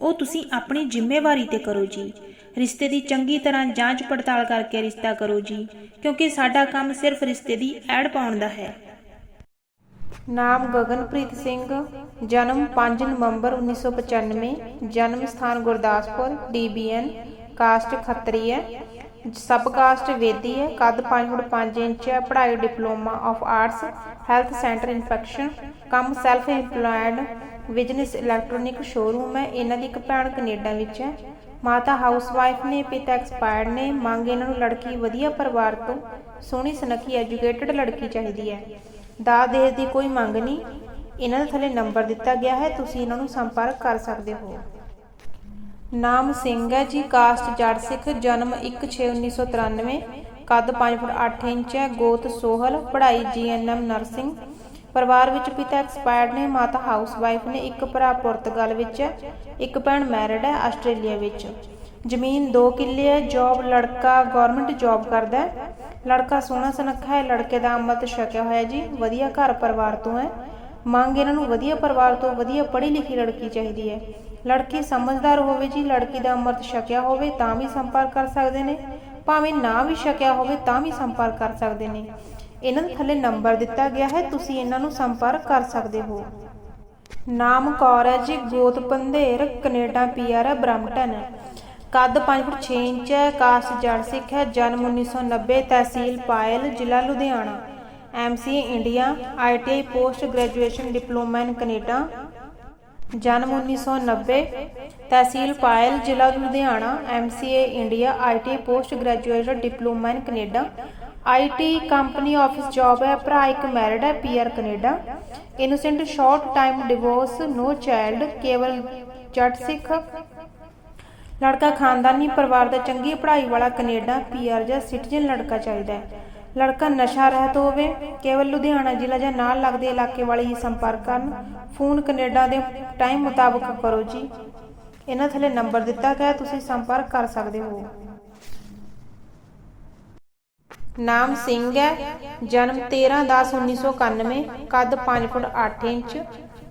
ਉਹ ਤੁਸੀਂ ਆਪਣੀ ਜ਼ਿੰਮੇਵਾਰੀ ਤੇ ਕਰੋ ਜੀ। ਰਿਸ਼ਤੇ ਦੀ ਚੰਗੀ ਤਰ੍ਹਾਂ ਜਾਂਚ ਪੜਤਾਲ ਕਰਕੇ ਰਿਸ਼ਤਾ ਕਰੋ ਜੀ, ਕਿਉਂਕਿ ਸਾਡਾ ਕੰਮ ਸਿਰਫ ਰਿਸ਼ਤੇ ਦੀ ਐਡ ਪਾਉਣ ਦਾ ਹੈ। ਨਾਮ ਗਗਨਪ੍ਰੀਤ ਸਿੰਘ, ਜਨਮ 5 ਨਵੰਬਰ 1995 ਜਨਮ ਸਥਾਨ ਗੁਰਦਾਸਪੁਰ ਡੀਬੀਐਨ ਕਾਸਟ ਖੱਤਰੀ ਹੈ। ਸਬ ਕਾਸਟ ਵੇਦੀ ਹੈ। ਕੱਦ 5 ਫੁੱਟ 5 ਇੰਚ ਹੈ। ਪੜ੍ਹਾਈ diploma of arts, health centre infection, ਕੰਮ self employed business electronic showroom ਹੈ। ਇਹਨਾਂ ਦੀ ਇੱਕ ਭੈਣ ਕੈਨੇਡਾ ਵਿੱਚ ਹੈ। ਮਾਤਾ ਹਾਊਸਵਾਈਫ ਨੇ, ਪਿਤਾ ਐਕਸਪਾਇਰਡ ਨੇ। ਮੰਗ ਇਹਨਾਂ ਨੂੰ ਲੜਕੀ ਵਧੀਆ ਪਰਿਵਾਰ ਤੋਂ ਸੋਹਣੀ, ਸੁਨੱਖੀ, ਐਜੂਕੇਟਡ ਲੜਕੀ ਚਾਹੀਦੀ ਹੈ। ਦਾਜ ਦੇਜ ਦੀ ਕੋਈ ਮੰਗ ਨਹੀਂ। ਇਹਨਾਂ ਦੇ ਥੱਲੇ ਨੰਬਰ ਦਿੱਤਾ ਗਿਆ ਹੈ। ਤੁਸੀਂ ਇਹਨਾਂ ਨੂੰ ਸੰਪਰਕ ਕਰ ਸਕਦੇ ਹੋ। ਨਾਮ ਸਿੰਘ ਹੈ ਜੀ ਕਾਸਟ ਜੱਟ ਸਿੱਖ, ਜਨਮ 1/6/1993 ਕੱਦ 5 ਫੁੱਟ 8 ਇੰਚ ਹੈ, ਗੋਤ ਸੋਹਲ, ਪੜ੍ਹਾਈ ਜੀਐਨਐਮ ਨਰਸਿੰਗ ਪਰਿਵਾਰ ਵਿੱਚ ਪਿਤਾ ਐਕਸਪਾਇਰਡ ਨੇ, ਮਾਤਾ ਹਾਊਸਵਾਈਫ ਨੇ, ਇੱਕ ਭਰਾ ਪੁਰਤਗਾਲ ਵਿੱਚ ਹੈ, ਇੱਕ ਭੈਣ ਮੈਰਿਡ ਹੈ ਆਸਟ੍ਰੇਲੀਆ ਵਿੱਚ। ਜ਼ਮੀਨ 2 ਕਿੱਲੇ ਹੈ, ਜੌਬ ਲੜਕਾ ਗਵਰਨਮੈਂਟ ਜੌਬ ਕਰਦਾ ਹੈ। ਲੜਕਾ ਸੋਹਣਾ ਸੁਨੱਖਾ ਹੈ, ਲੜਕੇ ਦਾ ਅੰਮ੍ਰਿਤ ਛਕਿਆ ਹੋਇਆ ਜੀ, ਵਧੀਆ ਘਰ ਪਰਿਵਾਰ ਤੋਂ ਹੈ। ਮੰਗ ਇਹਨਾਂ ਨੂੰ ਵਧੀਆ ਪਰਿਵਾਰ ਤੋਂ ਵਧੀਆ ਪੜ੍ਹੀ ਲਿਖੀ ਲੜਕੀ ਚਾਹੀਦੀ ਹੈ। ਲੜਕੀ ਸਮਝਦਾਰ ਹੋਵੇ ਜੀ, ਲੜਕੀ ਦਾ ਅੰਮ੍ਰਿਤ ਛਕਿਆ ਹੋਵੇ ਤਾਂ ਵੀ ਸੰਪਰਕ ਕਰ ਸਕਦੇ ਨੇ, ਭਾਵੇਂ ਨਾ ਵੀ ਛਕਿਆ ਹੋਵੇ ਤਾਂ ਵੀ ਸੰਪਰਕ ਕਰ ਸਕਦੇ ਨੇ। ਇਹਨਾਂ ਦੇ ਥੱਲੇ ਨੰਬਰ ਦਿੱਤਾ ਗਿਆ ਹੈ, ਤੁਸੀਂ ਇਹਨਾਂ ਨੂੰ ਸੰਪਰਕ ਕਰ ਸਕਦੇ ਹੋ। ਨਾਮ ਕੌਰ ਹੈ ਜੀ, ਗੋਤ ਪੰਧੇਰ, ਕੈਨੇਡਾ ਪੀਆਰ ਹੈ ਬ੍ਰੈਂਪਟਨ ਕੱਦ 5 ਫੁੱਟ 6 ਇੰਚ ਹੈ, ਕਾਸਟ ਜੜ ਸਿੱਖ ਹੈ, ਜਨਮ 1990 ਤਹਿਸੀਲ ਪਾਇਲ, ਜ਼ਿਲ੍ਹਾ Ludhiana. MCA India ITI post graduation diploma in Canada ਜਨਮ 1990 ਤਹਿਸੀਲ ਪਾਇਲ, ਜ਼ਿਲ੍ਹਾ Ludhiana MCA India IT post graduate diploma in Canada IT company office job ਹੈ, ਭਰਾ ਇੱਕ ਮੈਰਿਡ ਹੈ PR Canada innocent short time divorce no child ਕੇਵਲ ਜੱਟ ਸਿੱਖ, ਲੜਕਾ ਖਾਨਦਾਨੀ, ਪਰਿਵਾਰ ਦਾ ਚੰਗੀ ਪੜ੍ਹਾਈ ਵਾਲਾ ਕੈਨੇਡਾ ਪੀਆਰ ਜਾਂ ਸਿਟੀਜ਼ਨ ਲੜਕਾ ਚਾਹੀਦਾ ਹੈ। ਲੜਕਾ ਨਸ਼ਾ ਰਹਿਤ ਹੋਵੇ, ਕੇਵਲ ਲੁਧਿਆਣਾ ਜ਼ਿਲ੍ਹਾ ਜਾਂ ਨਾਲ ਲੱਗਦੇ ਇਲਾਕੇ ਵਾਲੇ ਹੀ ਸੰਪਰਕ ਕਰਨ। ਫੋਨ ਕੈਨੇਡਾ ਦੇ ਟਾਈਮ ਮੁਤਾਬਕ ਕਰੋ ਜੀ। ਇਹਨਾਂ ਥੱਲੇ ਨੰਬਰ ਦਿੱਤਾ ਗਿਆ, ਤੁਸੀਂ ਸੰਪਰਕ ਕਰ ਸਕਦੇ ਹੋ। ਨਾਮ ਸਿੰਘ ਹੈ, ਜਨਮ 13/10/1991 ਕੱਦ 5 foot 8 inch,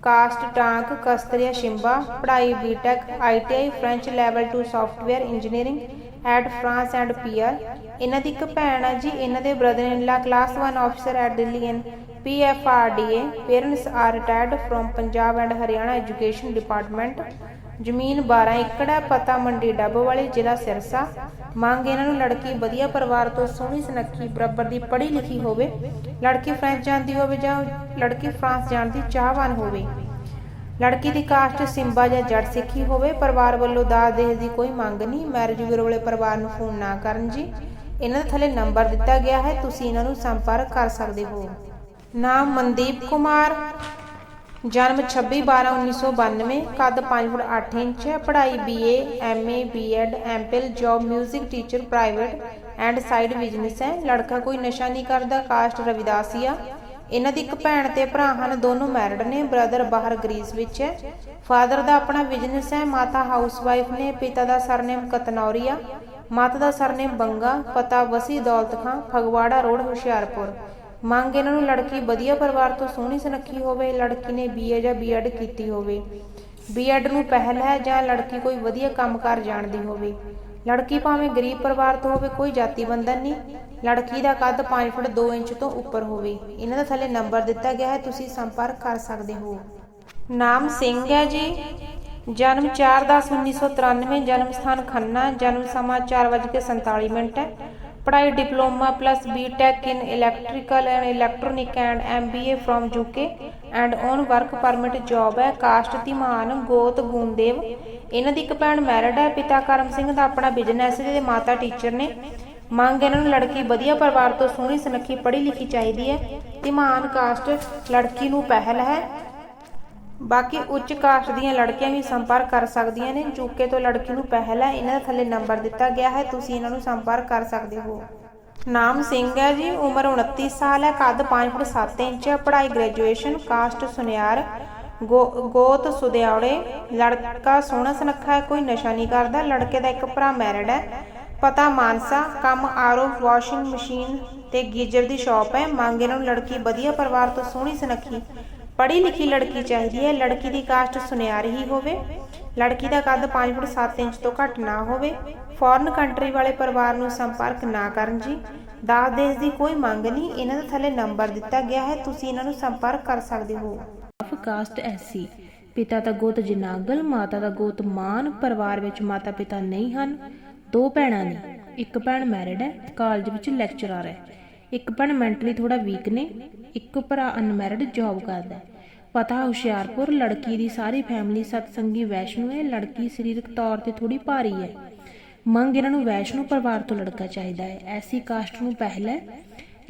caste Tank, Kshatriya Shimba, ਪੜ੍ਹਾਈ BTech ITI French level 2 software engineering at France and PR. ਇਹਨਾਂ ਦੀ ਇੱਕ ਭੈਣ ਹੈ ਜੀ, ਇਹਨਾਂ ਦੇ brother in law class 1 officer at Delhi in ਪੀਐਫਆਰਡੀਏ parents are retired from Punjab and Haryana education department ਜ਼ਮੀਨ 12 ਏਕੜ ਹੈ ਪਤਾ ਮੰਡੀ ਡੱਬ ਵਾਲੇ ਜ਼ਿਲ੍ਹਾ ਸਿਰਸਾ। ਮੰਗ ਇਹਨਾਂ ਨੂੰ ਲੜਕੀ ਵਧੀਆ ਪਰਿਵਾਰ ਤੋਂ ਸੋਹਣੀ ਸੁਨੱਖੀ, ਬਰਾਬਰ ਦੀ ਪੜ੍ਹੀ ਲਿਖੀ ਹੋਵੇ। ਲੜਕੀ ਫ੍ਰੈਂਚ ਜਾਂਦੀ ਹੋਵੇ ਜਾਂ ਲੜਕੀ ਫਰਾਂਸ ਜਾਣ ਦੀ ਚਾਹਵਾਨ ਹੋਵੇ। ਲੜਕੀ ਦੀ ਕਾਸਟ ਸਿੰਬਾ ਜਾਂ ਜੜ ਸਿੱਖੀ ਹੋਵੇ, ਪਰਿਵਾਰ ਵੱਲੋਂ ਦਾਜ ਦੇਜ ਦੀ ਕੋਈ ਮੰਗ ਨਹੀਂ। ਮੈਰਿਜ ਬਿਊਰੋ ਵਾਲੇ ਪਰਿਵਾਰ ਨੂੰ ਫੋਨ ਨਾ ਕਰਨ ਜੀ। ਇਹਨਾਂ ਦੇ ਥੱਲੇ ਨੰਬਰ ਦਿੱਤਾ ਗਿਆ ਹੈ, ਤੁਸੀਂ ਇਹਨਾਂ ਨੂੰ ਸੰਪਰਕ ਕਰ ਸਕਦੇ ਹੋ। ਨਾਮ ਮਨਦੀਪ ਕੁਮਾਰ, ਜਨਮ 26/12/1992 ਕੱਦ 5 ਫੁੱਟ 8 ਇੰਚ ਹੈ ਪੜ੍ਹਾਈ BA MA B.Ed ਐਮਪਿਲ job 뮤직 teacher private and side business ਹੈ। ਲੜਕਾ ਕੋਈ ਨਸ਼ਾ ਨਹੀਂ ਕਰਦਾ ਕਾਸਟ ਰਵਿਦਾਸੀਆ ਇਹਨਾਂ ਦੀ ਇੱਕ ਭੈਣ ਤੇ ਭਰਾ ਹਨ, ਦੋਨੋਂ ਮੈਰਿਡ ਨੇ ਬ੍ਰਦਰ ਬਾਹਰ ਗ੍ਰੀਸ ਵਿੱਚ ਹੈ। ਫਾਦਰ ਦਾ ਆਪਣਾ ਬਿਜ਼ਨਸ ਹੈ, ਮਾਤਾ ਹਾਊਸਵਾਈਫ ਨੇ, ਪਿਤਾ ਦਾ ਸਰਨੇਮ ਕਤਨੌਰੀਆ, ਮਾਤਾ ਦਾ ਸਰਨੇਮ ਬੰਗਾ, ਪਤਾ ਵਸੀ ਦੌਲਤ ਖਾਂ ਫਗਵਾੜਾ ਰੋਡ, ਹੁਸ਼ਿਆਰਪੁਰ। ਮੰਗ ਇਹਨਾਂ ਨੂੰ ਲੜਕੀ ਵਧੀਆ ਪਰਿਵਾਰ ਤੋਂ ਸੋਹਣੀ ਸੁਨੱਖੀ ਹੋਵੇ, ਲੜਕੀ ਨੇ ਬੀਏ ਜਾਂ ਬੀਐਡ ਕੀਤੀ ਹੋਵੇ। ਬੀਐਡ ਨੂੰ ਪਹਿਲ ਹੈ ਜਾਂ ਲੜਕੀ ਕੋਈ ਵਧੀਆ ਕੰਮਕਾਰ ਜਾਣਦੀ ਹੋਵੇ। ਲੜਕੀ ਭਾਵੇਂ ਗਰੀਬ ਪਰਿਵਾਰ ਤੋਂ ਹੋਵੇ, ਕੋਈ ਜਾਤੀ ਬੰਧਨ ਨਹੀਂ। ਲੜਕੀ ਦਾ ਕੱਦ 5 ਫੁੱਟ 2 ਇੰਚ ਤੋਂ ਉੱਪਰ ਹੋਵੇ। ਇਹਨਾਂ ਦਾ ਥੱਲੇ ਨੰਬਰ ਦਿੱਤਾ ਗਿਆ ਹੈ, ਤੁਸੀਂ ਸੰਪਰਕ ਕਰ ਸਕਦੇ ਹੋ। ਨਾਮ ਸਿੰਘ ਹੈ ਜੀ। ਜਨਮ 4/10/1993 ਜਨਮ ਸਥਾਨ ਖੰਨਾ, ਜਨਮ ਸਮਾਂ 4:47 ਮਿੰਟ ਹੈ। ਪੜ੍ਹਾਈ, diploma plus B Tech in electrical and electronic and MBA from UK and on work permit job ਹੈ। ਕਾਸਟ ਧੀਮਾਨ ਗੋਤ ਗੁੰਦੇਵ। ਇਹਨਾਂ ਦੀ ਇੱਕ ਭੈਣ ਮੈਰਿਡ ਹੈ। ਪਿਤਾ ਕਰਮ ਸਿੰਘ ਦਾ ਆਪਣਾ ਬਿਜ਼ਨਸ ਹੈ ਤੇ ਮਾਤਾ ਟੀਚਰ ਨੇ। ਮੰਗ ਇਹਨਾਂ ਨੂੰ ਲੜਕੀ ਵਧੀਆ ਪਰਿਵਾਰ ਤੋਂ ਸੋਹਣੀ ਸੁਨੱਖੀ ਪੜ੍ਹੀ ਲਿਖੀ ਚਾਹੀਦੀ ਹੈ। ਧੀਮਾਨ ਕਾਸਟ ਲੜਕੀ ਨੂੰ ਪਹਿਲ ਹੈ। ਬਾਕੀ ਉੱਚ ਕਾਸਟ ਦੀਆਂ ਲੜਕੀਆਂ ਵੀ ਸੰਪਰਕ ਕਰ ਸਕਦੀਆਂ ਨੇ। ਯੂਕੇ ਤੋਂ ਲੜਕੀ ਨੂੰ ਪਹਿਲ ਹੈ ਇਹਨਾਂ ਦਾ ਥੱਲੇ ਨੰਬਰ ਦਿੱਤਾ ਗਿਆ ਹੈ। ਤੁਸੀਂ ਇਹਨਾਂ ਨੂੰ ਸੰਪਰਕ ਕਰ ਸਕਦੇ ਹੋ। ਨਾਮ ਸਿੰਘ ਹੈ ਜੀ, ਉਮਰ 29 ਸਾਲ ਹੈ, ਕੱਦ 5 ਫੁੱਟ 7 ਇੰਚ ਹੈ ਪੜ੍ਹਾਈ ਗ੍ਰੈਜੂਏਸ਼ਨ ਕਾਸਟ ਸੁਨਿਆਰ ਗੋਤ ਸੁਦਿਆੜੇ ਲੜਕਾ ਸੋਹਣਾ ਸੁਨੱਖਾ ਹੈ, ਕੋਈ ਨਸ਼ਾ ਨਹੀਂ ਕਰਦਾ, ਲੜਕੇ ਦਾ ਇੱਕ ਭਰਾ ਮੈਰਿਡ ਹੈ। ਪਤਾ ਮਾਨਸਾ, ਕੰਮ ਆਰੋ ਵਾਸ਼ਿੰਗ ਮਸ਼ੀਨ ਤੇ ਗੀਜ਼ਰ ਦੀ ਸ਼ਾਪ ਹੈ। ਮੰਗ ਇਹਨਾਂ ਨੂੰ ਲੜਕੀ ਵਧੀਆ ਪਰਿਵਾਰ ਤੋਂ ਸੋਹਣੀ ਸੁਨੱਖੀ ਪੜ੍ਹੀ ਲਿਖੀ ਲੜਕੀ ਚਾਹੀਦੀ ਹੈ। ਲੜਕੀ ਦੀ ਕਾਸਟ ਸੁਨਿਆਰੀ ਹੀ ਹੋਵੇ। ਲੜਕੀ ਦਾ ਕੱਦ 5 ਫੁੱਟ 7 ਇੰਚ ਤੋਂ ਘੱਟ ਨਾ ਹੋਵੇ। ਫੋਰਨ ਕੰਟਰੀ ਵਾਲੇ ਪਰਿਵਾਰ ਨੂੰ ਸੰਪਰਕ ਨਾ ਕਰਨ ਜੀ। ਦਾਸ ਦੇਸ਼ ਦੀ ਕੋਈ ਮੰਗ ਨਹੀਂ। ਇਹਨਾਂ ਦੇ ਥੱਲੇ ਨੰਬਰ ਦਿੱਤਾ ਗਿਆ ਹੈ। ਤੁਸੀਂ ਇਹਨਾਂ ਨੂੰ ਸੰਪਰਕ ਕਰ ਸਕਦੇ ਹੋ। ਕਾਸਟ ਐਸੀ। ਪਿਤਾ ਦਾ ਗੋਤ ਜਨਾਗਲ, ਮਾਤਾ ਦਾ ਗੋਤ ਮਾਨ। ਪਰਿਵਾਰ ਵਿੱਚ ਮਾਤਾ ਪਿਤਾ ਨਹੀਂ ਹਨ। ਦੋ ਭੈਣਾਂ ਨੇ। ਇੱਕ ਭੈਣ ਮੈਰਿਡ ਹੈ। ਕਾਲਜ ਵਿੱਚ ਲੈਕਚਰਰ ਹੈ। ਇੱਕ ਭੈਣ ਮੈਂਟਲੀ ਥੋੜਾ ਵੀਕ ਨੇ, ਇੱਕ ਭਰਾ ਅਨਮੈਰਿਡ ਜੌਬ ਕਰਦਾ ਹੈ। ਪਤਾ ਹੁਸ਼ਿਆਰਪੁਰ ਲੜਕੀ ਦੀ ਸਾਰੀ ਫੈਮਿਲੀ ਸਤਸੰਗੀ ਵੈਸ਼ਨੂ ਹੈ, ਲੜਕੀ ਸਰੀਰਕ ਤੌਰ ਤੇ ਥੋੜੀ ਭਾਰੀ ਹੈ। ਮੰਗ ਇਹਨਾਂ ਨੂੰ ਵੈਸ਼ਨੂ ਪਰਿਵਾਰ ਤੋਂ ਲੜਕਾ ਚਾਹੀਦਾ ਹੈ। ਐਸੀ ਕਾਸਟ ਨੂੰ ਪਹਿਲ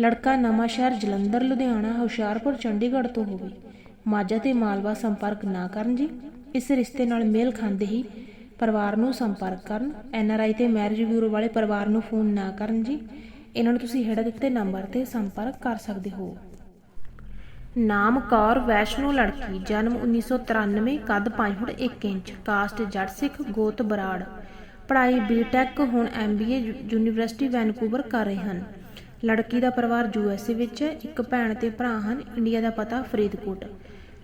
ਲੜਕਾ ਨਵਾਂ ਸ਼ਹਿਰ ਜਲੰਧਰ, ਲੁਧਿਆਣਾ, ਹੁਸ਼ਿਆਰਪੁਰ, ਚੰਡੀਗੜ੍ਹ ਤੋਂ ਹੋਵੇ। ਮਾਝਾ ਤੇ ਮਾਲਵਾ ਸੰਪਰਕ ਨਾ ਕਰਨ ਜੀ। ਇਸ ਰਿਸ਼ਤੇ ਨਾਲ ਮੇਲ ਖਾਂਦੇ ਹੀ ਪਰਿਵਾਰ ਨੂੰ ਸੰਪਰਕ ਕਰਨ। ਐਨ ਆਰ ਆਈ ਤੇ ਮੈਰਿਜ ਬਿਊਰੋ ਵਾਲੇ ਪਰਿਵਾਰ ਨੂੰ ਫੋਨ ਨਾ ਕਰਨ ਜੀ। ਇਹਨਾਂ ਨੂੰ ਤੁਸੀਂ ਹੇਠ ਦਿੱਤੇ ਨੰਬਰ ਤੇ ਸੰਪਰਕ ਕਰ ਸਕਦੇ ਹੋ। ਨਾਮ ਕੌਰ, ਵੈਸ਼ਨੋ ਲੜਕੀ, ਜਨਮ 1993 ਕੱਦ 5 ਫੁੱਟ 1 ਇੰਚ, ਕਾਸਟ ਜੱਟ ਸਿੱਖ, ਗੋਤ ਬਰਾੜ। ਪੜ੍ਹਾਈ ਬੀਟੈਕ ਹੁਣ ਐਮਬੀਏ ਯੂਨੀਵਰਸਿਟੀ ਵੈਨਕੂਵਰ ਕਰ ਰਹੇ ਹਨ। ਲੜਕੀ ਦਾ ਪਰਿਵਾਰ ਯੂਐਸਏ ਵਿੱਚ ਹੈ, ਇੱਕ ਭੈਣ ਤੇ ਭਰਾ ਹਨ, ਇੰਡੀਆ ਦਾ ਪਤਾ ਫਰੀਦਕੋਟ।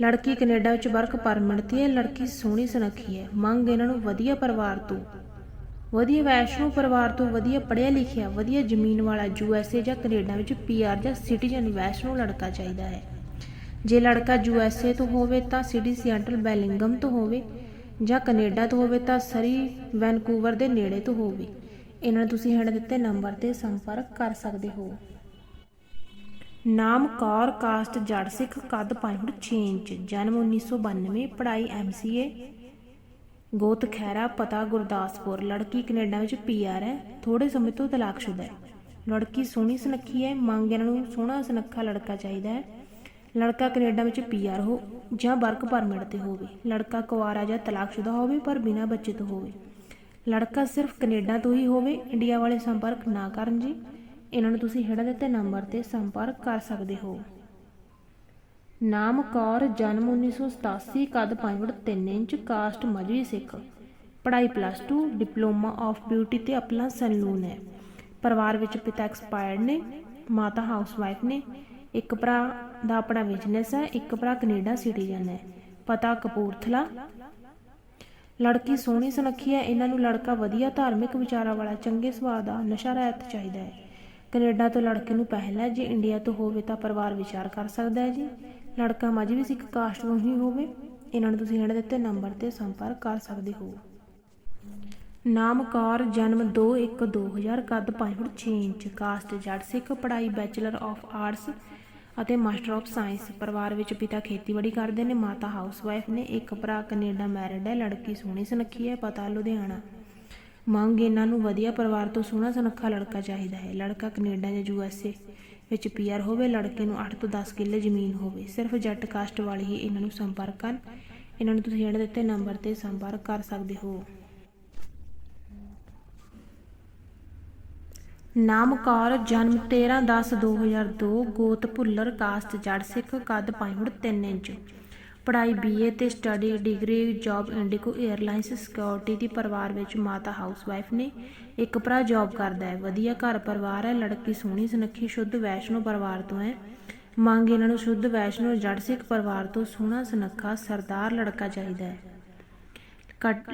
ਲੜਕੀ ਕੈਨੇਡਾ ਵਿੱਚ ਵਰਕ ਪਰਮਿਟ ਤੇ ਹੈ, ਲੜਕੀ ਸੋਹਣੀ ਸੁਨੱਖੀ ਹੈ। ਮੰਗ ਇਹਨਾਂ ਨੂੰ ਵਧੀਆ ਪਰਿਵਾਰ ਤੋਂ। ਵਧੀਆ ਵੈਸ਼ਨੂ ਪਰਿਵਾਰ ਤੋਂ ਵਧੀਆ ਪੜ੍ਹਿਆ ਲਿਖਿਆ, ਵਧੀਆ ਜ਼ਮੀਨ ਵਾਲਾ ਯੂਐਸਏ ਜਾਂ ਕੈਨੇਡਾ ਵਿੱਚ ਪੀਆਰ ਜਾਂ ਸਿਟੀਜ਼ਨ ਵੈਸ਼ਨੂ ਲੜਕਾ ਚਾਹੀਦਾ ਹੈ। ਜੇ ਲੜਕਾ ਯੂਐਸਏ ਤੋਂ ਹੋਵੇ ਤਾਂ ਸਿਟੀ ਸੀਐਟਲ ਬੈਲਿੰਗਮ ਤੋਂ ਹੋਵੇ ਜਾਂ ਕੈਨੇਡਾ ਤੋਂ ਹੋਵੇ ਤਾਂ ਸਰੀ ਵੈਨਕੂਵਰ ਦੇ ਨੇੜੇ ਤੋਂ ਹੋਵੇ। ਇਹਨਾਂ ਨੂੰ ਤੁਸੀਂ ਹੇਠ ਦਿੱਤੇ ਨੰਬਰ ਤੇ ਸੰਪਰਕ ਕਰ ਸਕਦੇ ਹੋ। ਨਾਮ ਕੌਰ ਕਾਸਟ ਜੜ ਸਿੱਖ ਕੱਦ 5 ਫੁੱਟ 6 ਇੰਚ, ਜਨਮ 1992 ਪੜ੍ਹਾਈ ਐਮਸੀਏ ਗੋਤ ਖੈਰਾ ਪਤਾ ਗੁਰਦਾਸਪੁਰ। ਲੜਕੀ ਕੈਨੇਡਾ ਵਿੱਚ ਪੀਆਰ ਹੈ। ਥੋੜੇ ਸਮੇਂ ਤੋਂ ਤਲਾਕਸ਼ੁਦਾ ਹੈ। ਲੜਕੀ ਸੋਹਣੀ ਸੁਨੱਖੀ ਹੈ। ਮੰਗ ਇਹਨਾਂ ਨੂੰ ਸੋਹਣਾ ਸੁਨੱਖਾ ਲੜਕਾ ਚਾਹੀਦਾ ਹੈ। ਲੜਕਾ ਕੈਨੇਡਾ ਵਿੱਚ ਪੀਆਰ ਹੋ ਜਾਂ ਵਰਕ ਪਰਮਿਟ ਤੇ ਹੋਵੇ। ਲੜਕਾ ਕੁਆਰਾ ਜਾਂ ਤਲਾਕਸ਼ੁਦਾ ਹੋਵੇ ਪਰ ਬਿਨਾਂ ਬੱਚੇ ਤੋਂ ਹੋਵੇ। ਲੜਕਾ ਸਿਰਫ ਕੈਨੇਡਾ ਤੋਂ ਹੀ ਹੋਵੇ। ਇੰਡੀਆ ਵਾਲੇ ਸੰਪਰਕ ਨਾ ਕਰਨ ਜੀ। ਇਹਨਾਂ ਨੂੰ ਤੁਸੀਂ ਹੇਠਾਂ ਦਿੱਤੇ ਨੰਬਰ ਤੇ ਸੰਪਰਕ ਕਰ ਸਕਦੇ ਹੋ। ਨਾਮ ਕੌਰ, ਜਨਮ 1987 ਕੱਦ 5 ਫੁੱਟ 3 ਇੰਚ, ਕਾਸਟ ਮਜਵੀ ਸਿੱਖ। ਪੜ੍ਹਾਈ ਪਲੱਸ 2 ਡਿਪਲੋਮਾ ਆਫ ਬਿਊਟੀ ਤੇ ਆਪਣਾ ਸੈਲੂਨ ਹੈ। ਪਰਿਵਾਰ ਵਿੱਚ ਪਿਤਾ ਐਕਸਪਾਇਰਡ ਨੇ, ਮਾਤਾ ਹਾਊਸਵਾਈਫ ਨੇ, ਇੱਕ ਭਰਾ ਦਾ ਆਪਣਾ ਬਿਜ਼ਨਸ ਹੈ, ਇੱਕ ਭਰਾ ਕੈਨੇਡਾ ਸਿਟੀਜ਼ਨ ਹੈ। ਪਤਾ ਕਪੂਰਥਲਾ। ਲੜਕੀ ਸੋਹਣੀ ਸੁਨੱਖੀ ਹੈ, ਇਹਨਾਂ ਨੂੰ ਲੜਕਾ ਵਧੀਆ ਧਾਰਮਿਕ ਵਿਚਾਰਾਂ ਵਾਲਾ, ਚੰਗੇ ਸੁਭਾਅ ਦਾ ਨਸ਼ਾ ਰਹਿਤ ਚਾਹੀਦਾ ਹੈ। ਕੈਨੇਡਾ ਤੋਂ ਲੜਕੇ ਨੂੰ ਪਹਿਲਾ ਜੇ ਇੰਡੀਆ ਤੋਂ ਹੋਵੇ ਤਾਂ ਪਰਿਵਾਰ ਵਿਚਾਰ ਕਰ ਸਕਦਾ ਹੈ ਜੀ। ਲੜਕਾ ਮਜਬੀ ਸਿੱਖ ਕਾਸਟ ਤੋਂ ਹੀ ਹੋਵੇ, ਇਹਨਾਂ ਨੂੰ ਤੁਸੀਂ ਇਹਨਾਂ ਦਿੱਤੇ ਨੰਬਰ ਤੇ ਸੰਪਰਕ ਕਰ ਸਕਦੇ ਹੋ। ਨਾਮ ਜਨਮ 2/1/2000 ਕੱਦ 5 ਫੁੱਟ 6 ਇੰਚ, ਕਾਸਟ ਜੱਟ ਸਿੱਖ, ਪੜ੍ਹਾਈ ਬੈਚਲਰ ਆਫ ਆਰਟਸ ਅਤੇ ਮਾਸਟਰ ਆਫ ਸਾਇੰਸ, ਪਰਿਵਾਰ ਵਿੱਚ ਪਿਤਾ ਖੇਤੀਬਾੜੀ ਕਰਦੇ ਨੇ, ਮਾਤਾ ਹਾਊਸਵਾਈਫ ਨੇ, ਇੱਕ ਭਰਾ ਕੈਨੇਡਾ ਮੈਰਿਡ ਹੈ, ਲੜਕੀ ਸੋਹਣੀ ਸੁਨੱਖੀ ਹੈ, ਪਤਾ ਲੁਧਿਆਣਾ। ਮੰਗ ਇਹਨਾਂ ਨੂੰ ਵਧੀਆ ਪਰਿਵਾਰ ਤੋਂ ਸੋਹਣਾ ਸੁਨੱਖਾ ਲੜਕਾ ਚਾਹੀਦਾ ਹੈ। ਲੜਕਾ ਕੈਨੇਡਾ ਜਾਂ ਯੂਐਸਏ ਵਿੱਚ ਪੀਆਰ ਹੋਵੇ, ਲੜਕੇ ਨੂੰ 8 ਤੋਂ 10 ਕਿੱਲੇ ਜ਼ਮੀਨ ਹੋਵੇ। ਸਿਰਫ ਜੱਟ ਕਾਸਟ ਵਾਲੇ ਹੀ ਇਹਨਾਂ ਨੂੰ ਸੰਪਰਕ ਕਰਨ। ਇਹਨਾਂ ਨੂੰ ਤੁਸੀਂ ਹੇਠ ਦਿੱਤੇ ਨੰਬਰ ਤੇ ਸੰਪਰਕ ਕਰ ਸਕਦੇ ਹੋ। ਨਾਮ ਕੌਰ ਜਨਮ 13/10/2002 ਗੋਤ ਭੁੱਲਰ ਕਾਸਟ ਜੜ ਸਿੱਖ, ਕੱਦ 5 ਫੁੱਟ 3 ਇੰਚ। ਪੜ੍ਹਾਈ ਬੀਏ ਤੇ study degree job IndiGo airlines security ਦੀ ਪਰਿਵਾਰ ਵਿੱਚ ਮਾਤਾ ਹਾਊਸਵਾਈਫ ਨੇ ਇੱਕ ਭਰਾ ਜੌਬ ਕਰਦਾ ਹੈ। ਵਧੀਆ ਘਰ ਪਰਿਵਾਰ ਹੈ, ਲੜਕੀ ਸੋਹਣੀ, ਸੁਨੱਖੀ, ਸ਼ੁੱਧ ਵੈਸ਼ਨੋ ਪਰਿਵਾਰ ਤੋਂ ਹੈ। ਮੰਗ ਇਹਨਾਂ ਨੂੰ ਸ਼ੁੱਧ ਵੈਸ਼ਨੋ, ਜੜ ਸਿੱਖ ਪਰਿਵਾਰ ਤੋਂ ਸੋਹਣਾ, ਸੁਨੱਖਾ, ਸਰਦਾਰ ਲੜਕਾ ਚਾਹੀਦਾ ਹੈ। ਕੱਟ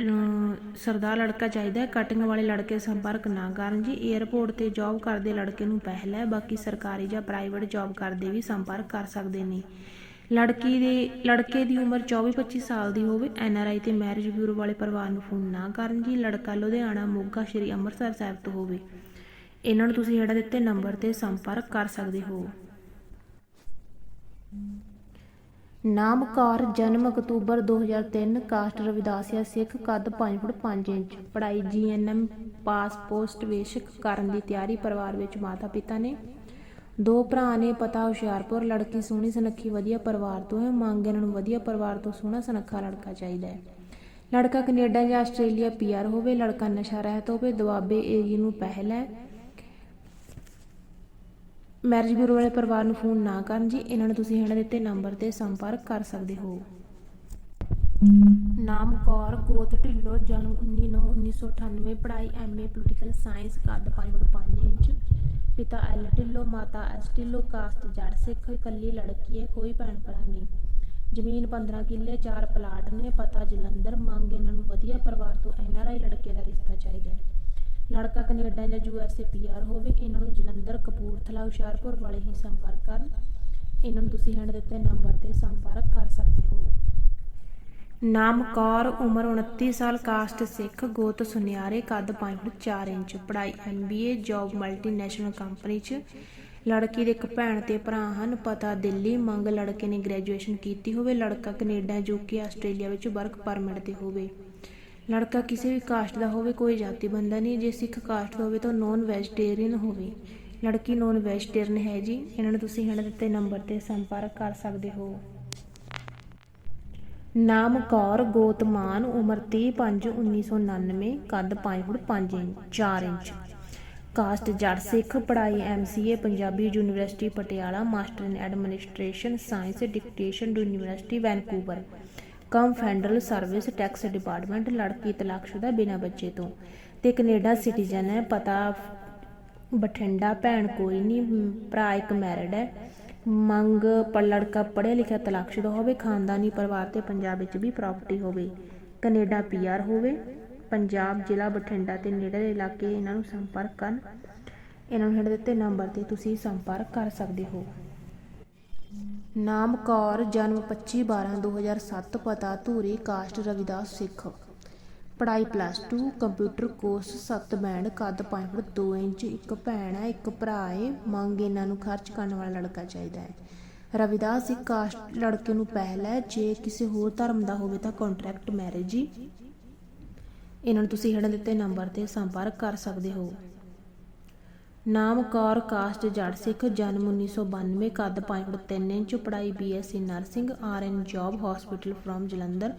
ਸਰਦਾਰ ਲੜਕਾ ਚਾਹੀਦਾ ਹੈ। ਕਟਿੰਗ ਵਾਲੇ ਲੜਕੇ ਸੰਪਰਕ ਨਾ ਕਰਨ ਜੀ। 에ਅਰਪੋਰਟ ਤੇ ਜੌਬ ਕਰਦੇ ਲੜਕੇ ਨੂੰ ਪਹਿਲ ਹੈ। ਬਾਕੀ ਸਰਕਾਰੀ ਜਾਂ ਪ੍ਰਾਈਵੇਟ ਜੌਬ ਕਰਦੇ ਵੀ ਸੰਪਰਕ ਕਰ ਸਕਦੇ ਨੇ। ਲੜਕੀ ਦੇ, ਲੜਕੇ ਦੀ ਉਮਰ 24-25 ਸਾਲ ਦੀ ਹੋਵੇ, ਐਨ ਆਰ ਆਈ ਤੇ ਮੈਰਿਜ ਬਿਊਰੋ ਵਾਲੇ ਪਰਿਵਾਰ ਨੂੰ ਫੋਨ ਨਾ ਕਰਨ ਜੀ, ਲੜਕਾ ਲੁਧਿਆਣਾ ਮੋਗਾ ਸ਼੍ਰੀ ਅੰਮ੍ਰਿਤਸਰ ਸਾਹਿਬ ਤੋਂ ਹੋਵੇ। ਇਹਨਾਂ ਨੂੰ ਤੁਸੀਂ ਹੇਠਾਂ ਦਿੱਤੇ ਨੰਬਰ ਤੇ ਸੰਪਰਕ ਕਰ ਸਕਦੇ ਹੋ। ਨਾਮ ਕੌਰ ਜਨਮ ਅਕਤੂਬਰ 2003 ਕਾਸਟ ਰਵਿਦਾਸੀਆ ਸਿੱਖ, ਕੱਦ 5 ਫੁੱਟ 5 ਇੰਚ। ਪੜ੍ਹਾਈ ਜੀਐਨਐਮ ਪਾਸ ਪੋਸਟ ਬੇਸ਼ਕ ਕਰਨ ਦੀ ਤਿਆਰੀ ਪਰਿਵਾਰ ਵਿੱਚ ਮਾਤਾ ਪਿਤਾ ਨੇ ਦੋ ਭਰਾ ਨੇ ਪਤਾ, ਹੁਸ਼ਿਆਰਪੁਰ ਲੜਕੀ ਸੋਹਣੀ ਸੁਨੱਖੀ, ਵਧੀਆ ਪਰਿਵਾਰ ਤੋਂ ਹੈ। ਮੰਗ ਇਹਨਾਂ ਨੂੰ ਵਧੀਆ ਪਰਿਵਾਰ ਤੋਂ ਸੋਹਣਾ ਸੁਨੱਖਾ ਲੜਕਾ ਚਾਹੀਦਾ ਹੈ। ਲੜਕਾ ਕੈਨੇਡਾ ਜਾਂ ਆਸਟ੍ਰੇਲੀਆ ਪੀਆਰ ਹੋਵੇ, ਲੜਕਾ ਨਸ਼ਾ ਰਹਿਤ ਹੋਵੇ, ਦੁਆਬੇ ਏਰੀਏ ਨੂੰ ਪਹਿਲ ਹੈ। ਮੈਰਿਜ ਬਿਊਰੋ ਵਾਲੇ ਪਰਿਵਾਰ ਨੂੰ ਫੋਨ ਨਾ ਕਰਨ ਜੀ, ਇਹਨਾਂ ਨੂੰ ਤੁਸੀਂ ਇਹਨਾਂ ਦਿੱਤੇ ਨੰਬਰ ਤੇ ਸੰਪਰਕ ਕਰ ਸਕਦੇ ਹੋ। ਨਾਮ ਕੌਰ ਗੋਤ ਢਿੱਲੋਂ, ਜਨਮ 1998 ਪੜ੍ਹਾਈ ਐਮਏ ਪੋਲੀਟੀਕਲ ਸਾਇੰਸ ਕੱਦ 5.5 ਇੰਚ। ਪਿਤਾ ਐਲ ਢਿੱਲੋਂ, ਮਾਤਾ ਐਸ ਢਿੱਲੋਂ ਕਾਸਟ ਜੜ ਸਿੱਖ, ਇਕੱਲੀ ਲੜਕੀ ਹੈ, ਕੋਈ ਭੈਣ ਭਰਾ ਨਹੀਂ। ਜ਼ਮੀਨ 15 ਕਿੱਲੇ, ਚਾਰ ਪਲਾਟ ਨੇ, ਪਤਾ ਜਲੰਧਰ, ਮੰਗ ਇਹਨਾਂ ਨੂੰ ਵਧੀਆ ਪਰਿਵਾਰ ਤੋਂ ਐਨਆਰਆਈ ਲੜਕੇ ਦਾ ਰਿਸ਼ਤਾ ਚਾਹੀਦਾ ਹੈ। ਲੜਕਾ ਕੈਨੇਡਾ ਜਾਂ ਯੂਐਸਏ ਪੀਆਰ ਹੋਵੇ, ਇਹਨਾਂ ਨੂੰ ਜਲੰਧਰ, ਕਪੂਰਥਲਾ, ਹੁਸ਼ਿਆਰਪੁਰ ਵਾਲੇ ਹੀ ਸੰਪਰਕ ਕਰਨ। ਇਹਨਾਂ ਨੂੰ ਤੁਸੀਂ ਹੈਂਡ ਦਿੱਤੇ ਨੰਬਰ ਤੇ ਸੰਪਰਕ ਕਰ ਸਕਦੇ ਹੋ। ਨਾਮ ਕੌਰ ਉਮਰ 29 ਸਾਲ, ਕਾਸਟ ਸਿੱਖ, ਗੋਤ ਸੁਨਿਆਰੇ, ਕੱਦ 5 ਫੁੱਟ 4 ਇੰਚ, ਪੜ੍ਹਾਈ ਐਮਬੀਏ ਜੌਬ ਮਲਟੀਨੈਸ਼ਨਲ ਕੰਪਨੀ 'ਚ। ਲੜਕੀ ਦੇ ਇੱਕ ਭੈਣ ਤੇ ਭਰਾ ਹਨ, ਪਤਾ ਦਿੱਲੀ, ਮੰਗ ਲੜਕੇ ਨੇ ਗ੍ਰੈਜੂਏਸ਼ਨ ਕੀਤੀ ਹੋਵੇ, ਲੜਕਾ ਕੈਨੇਡਾ ਜੋ ਕਿ, ਆਸਟ੍ਰੇਲੀਆ ਵਿੱਚ ਵਰਕ ਪਰਮਿਟ ਤੇ ਹੋਵੇ। ਲੜਕਾ ਕਿਸੇ ਵੀ ਕਾਸਟ ਦਾ ਹੋਵੇ, ਕੋਈ ਜਾਤੀ ਬੰਦਾ ਨਹੀਂ, ਜੇ ਸਿੱਖ ਕਾਸਟ ਦਾ ਹੋਵੇ ਤਾਂ ਨੌਨ ਵੈਜੀਟੇਰੀਅਨ ਹੋਵੇ। ਲੜਕੀ ਨੌਨ ਵੈਜੀਟੇਰੀਅਨ ਹੈ ਜੀ, ਇਹਨਾਂ ਨੂੰ ਤੁਸੀਂ ਇਹਨਾਂ ਦਿੱਤੇ ਨੰਬਰ ਤੇ ਸੰਪਰਕ ਕਰ ਸਕਦੇ ਹੋ। ਨਾਮ ਕੌਰ ਗੋਤਮਾਨ ਉਮਰ 30/5/1999 ਕੱਦ 5 ਫੁੱਟ 5 ਇੰਚ 4 ਇੰਚ। ਕਾਸਟ ਜੜ ਸਿੱਖ, ਪੜ੍ਹਾਈ MCA Punjabi university, Patiala, master in administration science ਡਿਕਟੇਸ਼ਨ university, Vancouver. Cum federal service, tax department, ਲੜਕੀ ਤਲਾਕਸ਼ੁਦਾ ਬਿਨਾਂ ਬੱਚੇ ਤੋਂ। ਤੇ ਕੈਨੇਡਾ ਸਿਟੀਜ਼ਨ ਹੈ, ਪਤਾ ਬਠਿੰਡਾ ਭੈਣ ਕੋਈ ਨਹੀਂ, ਭਰਾ ਇੱਕ ਮੈਰਿਡ ਹੈ। ਮੰਗ ਪਰ ਲੜਕਾ ਪੜ੍ਹਿਆ ਲਿਖਿਆ ਤਲਾਕਸ਼ੁਦਾ ਹੋਵੇ, ਖਾਨਦਾਨੀ ਪਰਿਵਾਰ ਤੇ ਪੰਜਾਬ ਵਿੱਚ ਵੀ ਪ੍ਰਾਪਰਟੀ ਹੋਵੇ। ਕੈਨੇਡਾ ਪੀਆਰ ਹੋਵੇ, ਪੰਜਾਬ ਜ਼ਿਲ੍ਹਾ ਬਠਿੰਡਾ ਤੇ ਨੇੜਲੇ ਇਲਾਕੇ ਇਹਨਾਂ ਨੂੰ ਸੰਪਰਕ ਕਰਨ। ਇਹਨਾਂ ਨੂੰ ਹੇਠ ਦਿੱਤੇ ਨੰਬਰ ਤੇ ਤੁਸੀਂ ਸੰਪਰਕ ਕਰ ਸਕਦੇ ਹੋ। ਨਾਮ ਕੌਰ ਜਨਮ 25 12 2007 ਪਤਾ ਧੂਰੀ, ਕਾਸਟ ਰਵਿਦਾਸ ਸਿੱਖ। ਪੜ੍ਹਾਈ ਪਲੱਸ 2 ਕੰਪਿਊਟਰ ਕੋਰਸ 7 ਬੈਂਡ ਕੱਦ 5 ਫੁੱਟ 2 ਇੰਚ, ਇੱਕ ਭੈਣ ਹੈ, ਇੱਕ ਭਰਾ ਹੈ। ਮੰਗ ਇਹਨਾਂ ਨੂੰ ਖਰਚ ਕਰਨ ਵਾਲਾ ਲੜਕਾ ਚਾਹੀਦਾ ਹੈ। ਰਵਿਦਾਸ, ਇੱਕ ਕਾਸਟ ਲੜਕੇ ਨੂੰ ਪਹਿਲ ਹੈ, ਜੇ ਕਿਸੇ ਹੋਰ ਧਰਮ ਦਾ ਹੋਵੇ ਤਾਂ ਕੰਟਰੈਕਟ ਮੈਰਿਜ ਹੀ। ਇਹਨਾਂ ਨੂੰ ਤੁਸੀਂ ਹੇਠਾਂ ਦਿੱਤੇ ਨੰਬਰ ਤੇ ਸੰਪਰਕ ਕਰ ਸਕਦੇ ਹੋ। ਨਾਮ ਕੌਰ ਕਾਸਟ ਜੜ ਸਿੱਖ, ਜਨਮ 1992 ਕੱਦ 5 ਫੁੱਟ 3 ਇੰਚ, ਪੜ੍ਹਾਈ BSc nursing RN job hospital from Jalandhar.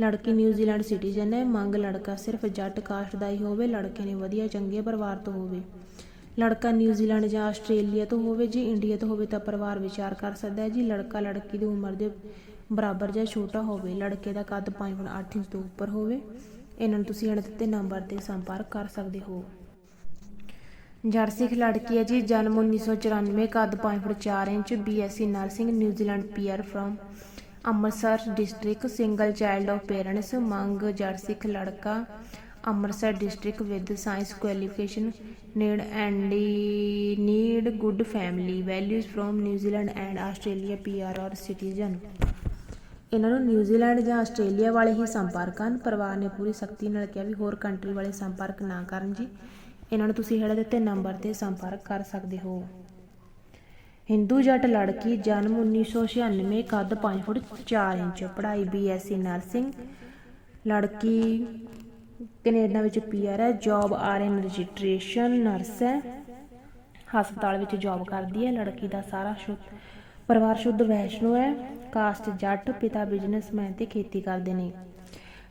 ਲੜਕੀ ਨਿਊਜ਼ੀਲੈਂਡ ਸਿਟੀਜ਼ਨ ਹੈ। ਮੰਗ ਲੜਕਾ ਸਿਰਫ ਜੱਟ ਕਾਸਟ ਦਾ ਹੀ ਹੋਵੇ, ਲੜਕੇ ਨੇ ਵਧੀਆ ਚੰਗੇ ਪਰਿਵਾਰ ਤੋਂ ਹੋਵੇ। ਲੜਕਾ ਨਿਊਜ਼ੀਲੈਂਡ ਜਾਂ ਆਸਟ੍ਰੇਲੀਆ ਤੋਂ ਹੋਵੇ, ਜੇ ਇੰਡੀਆ ਤੋਂ ਹੋਵੇ ਤਾਂ ਪਰਿਵਾਰ ਵਿਚਾਰ ਕਰ ਸਕਦਾ ਹੈ। ਜੀ ਲੜਕਾ ਲੜਕੀ ਦੀ ਉਮਰ ਦੇ ਬਰਾਬਰ ਜਾਂ ਛੋਟਾ ਹੋਵੇ, ਲੜਕੇ ਦਾ ਕੱਦ 5 ਫੁੱਟ 8 ਇੰਚ ਤੋਂ ਉੱਪਰ ਹੋਵੇ, ਇਹਨਾਂ ਨੂੰ ਤੁਸੀਂ ਅਣ ਦਿੱਤੇ ਨੰਬਰ ਤੇ ਸੰਪਰਕ ਕਰ ਸਕਦੇ ਹੋ। ਜੜ ਲੜਕੀ ਹੈ ਜੀ, ਜਨਮ 1994 ਕੱਦ 5 foot 4 inch BSc nursing New Zealand PR from Amritsar district single child of parents, ਮੰਗ ਜੜ ਸਿੱਖ ਲੜਕਾ, Amritsar district with science qualification need and need good family, values from New Zealand and Australia PR or citizen. ਇਹਨਾਂ ਨੂੰ ਨਿਊਜ਼ੀਲੈਂਡ ਜਾਂ ਆਸਟ੍ਰੇਲੀਆ ਵਾਲੇ ਹੀ ਸੰਪਰਕ ਹਨ। ਪਰਿਵਾਰ ਨੇ ਪੂਰੀ ਸਖਤੀ ਨਾਲ ਕਿਹਾ ਵੀ ਹੋਰ ਕੰਟਰੀ ਵਾਲੇ ਸੰਪਰਕ ਨਾ ਕਰਨ ਜੀ। ਇਹਨਾਂ ਨੂੰ ਤੁਸੀਂ ਹੇਠ ਦਿੱਤੇ ਨੰਬਰ ਤੇ ਸੰਪਰਕ ਕਰ ਸਕਦੇ ਹੋ। ਹਿੰਦੂ ਜੱਟ ਲੜਕੀ ਜਨਮ 1996 ਕੱਦ 5 ਫੁੱਟ 4 ਇੰਚ, ਪੜ੍ਹਾਈ ਬੀਐਸਸੀ ਨਰਸਿੰਗ, ਲੜਕੀ ਕੈਨੇਡਾ ਵਿੱਚ ਪੀਆਰ ਹੈ ਜੌਬ ਆਰਐਨ ਰਜਿਸਟ੍ਰੇਸ਼ਨ ਨਰਸ ਹੈ, ਹਸਪਤਾਲ ਵਿੱਚ ਜੌਬ ਕਰਦੀ ਹੈ, ਲੜਕੀ ਦਾ ਸਾਰਾ ਸ਼ੁੱਧ, ਪਰਿਵਾਰ ਸ਼ੁੱਧ ਵੈਸ਼ਨੋ ਹੈ ਕਾਸਟ ਜੱਟ, ਪਿਤਾ ਬਿਜ਼ਨਸਮੈਨ ਤੇ ਖੇਤੀ ਕਰਦੇ ਨੇ।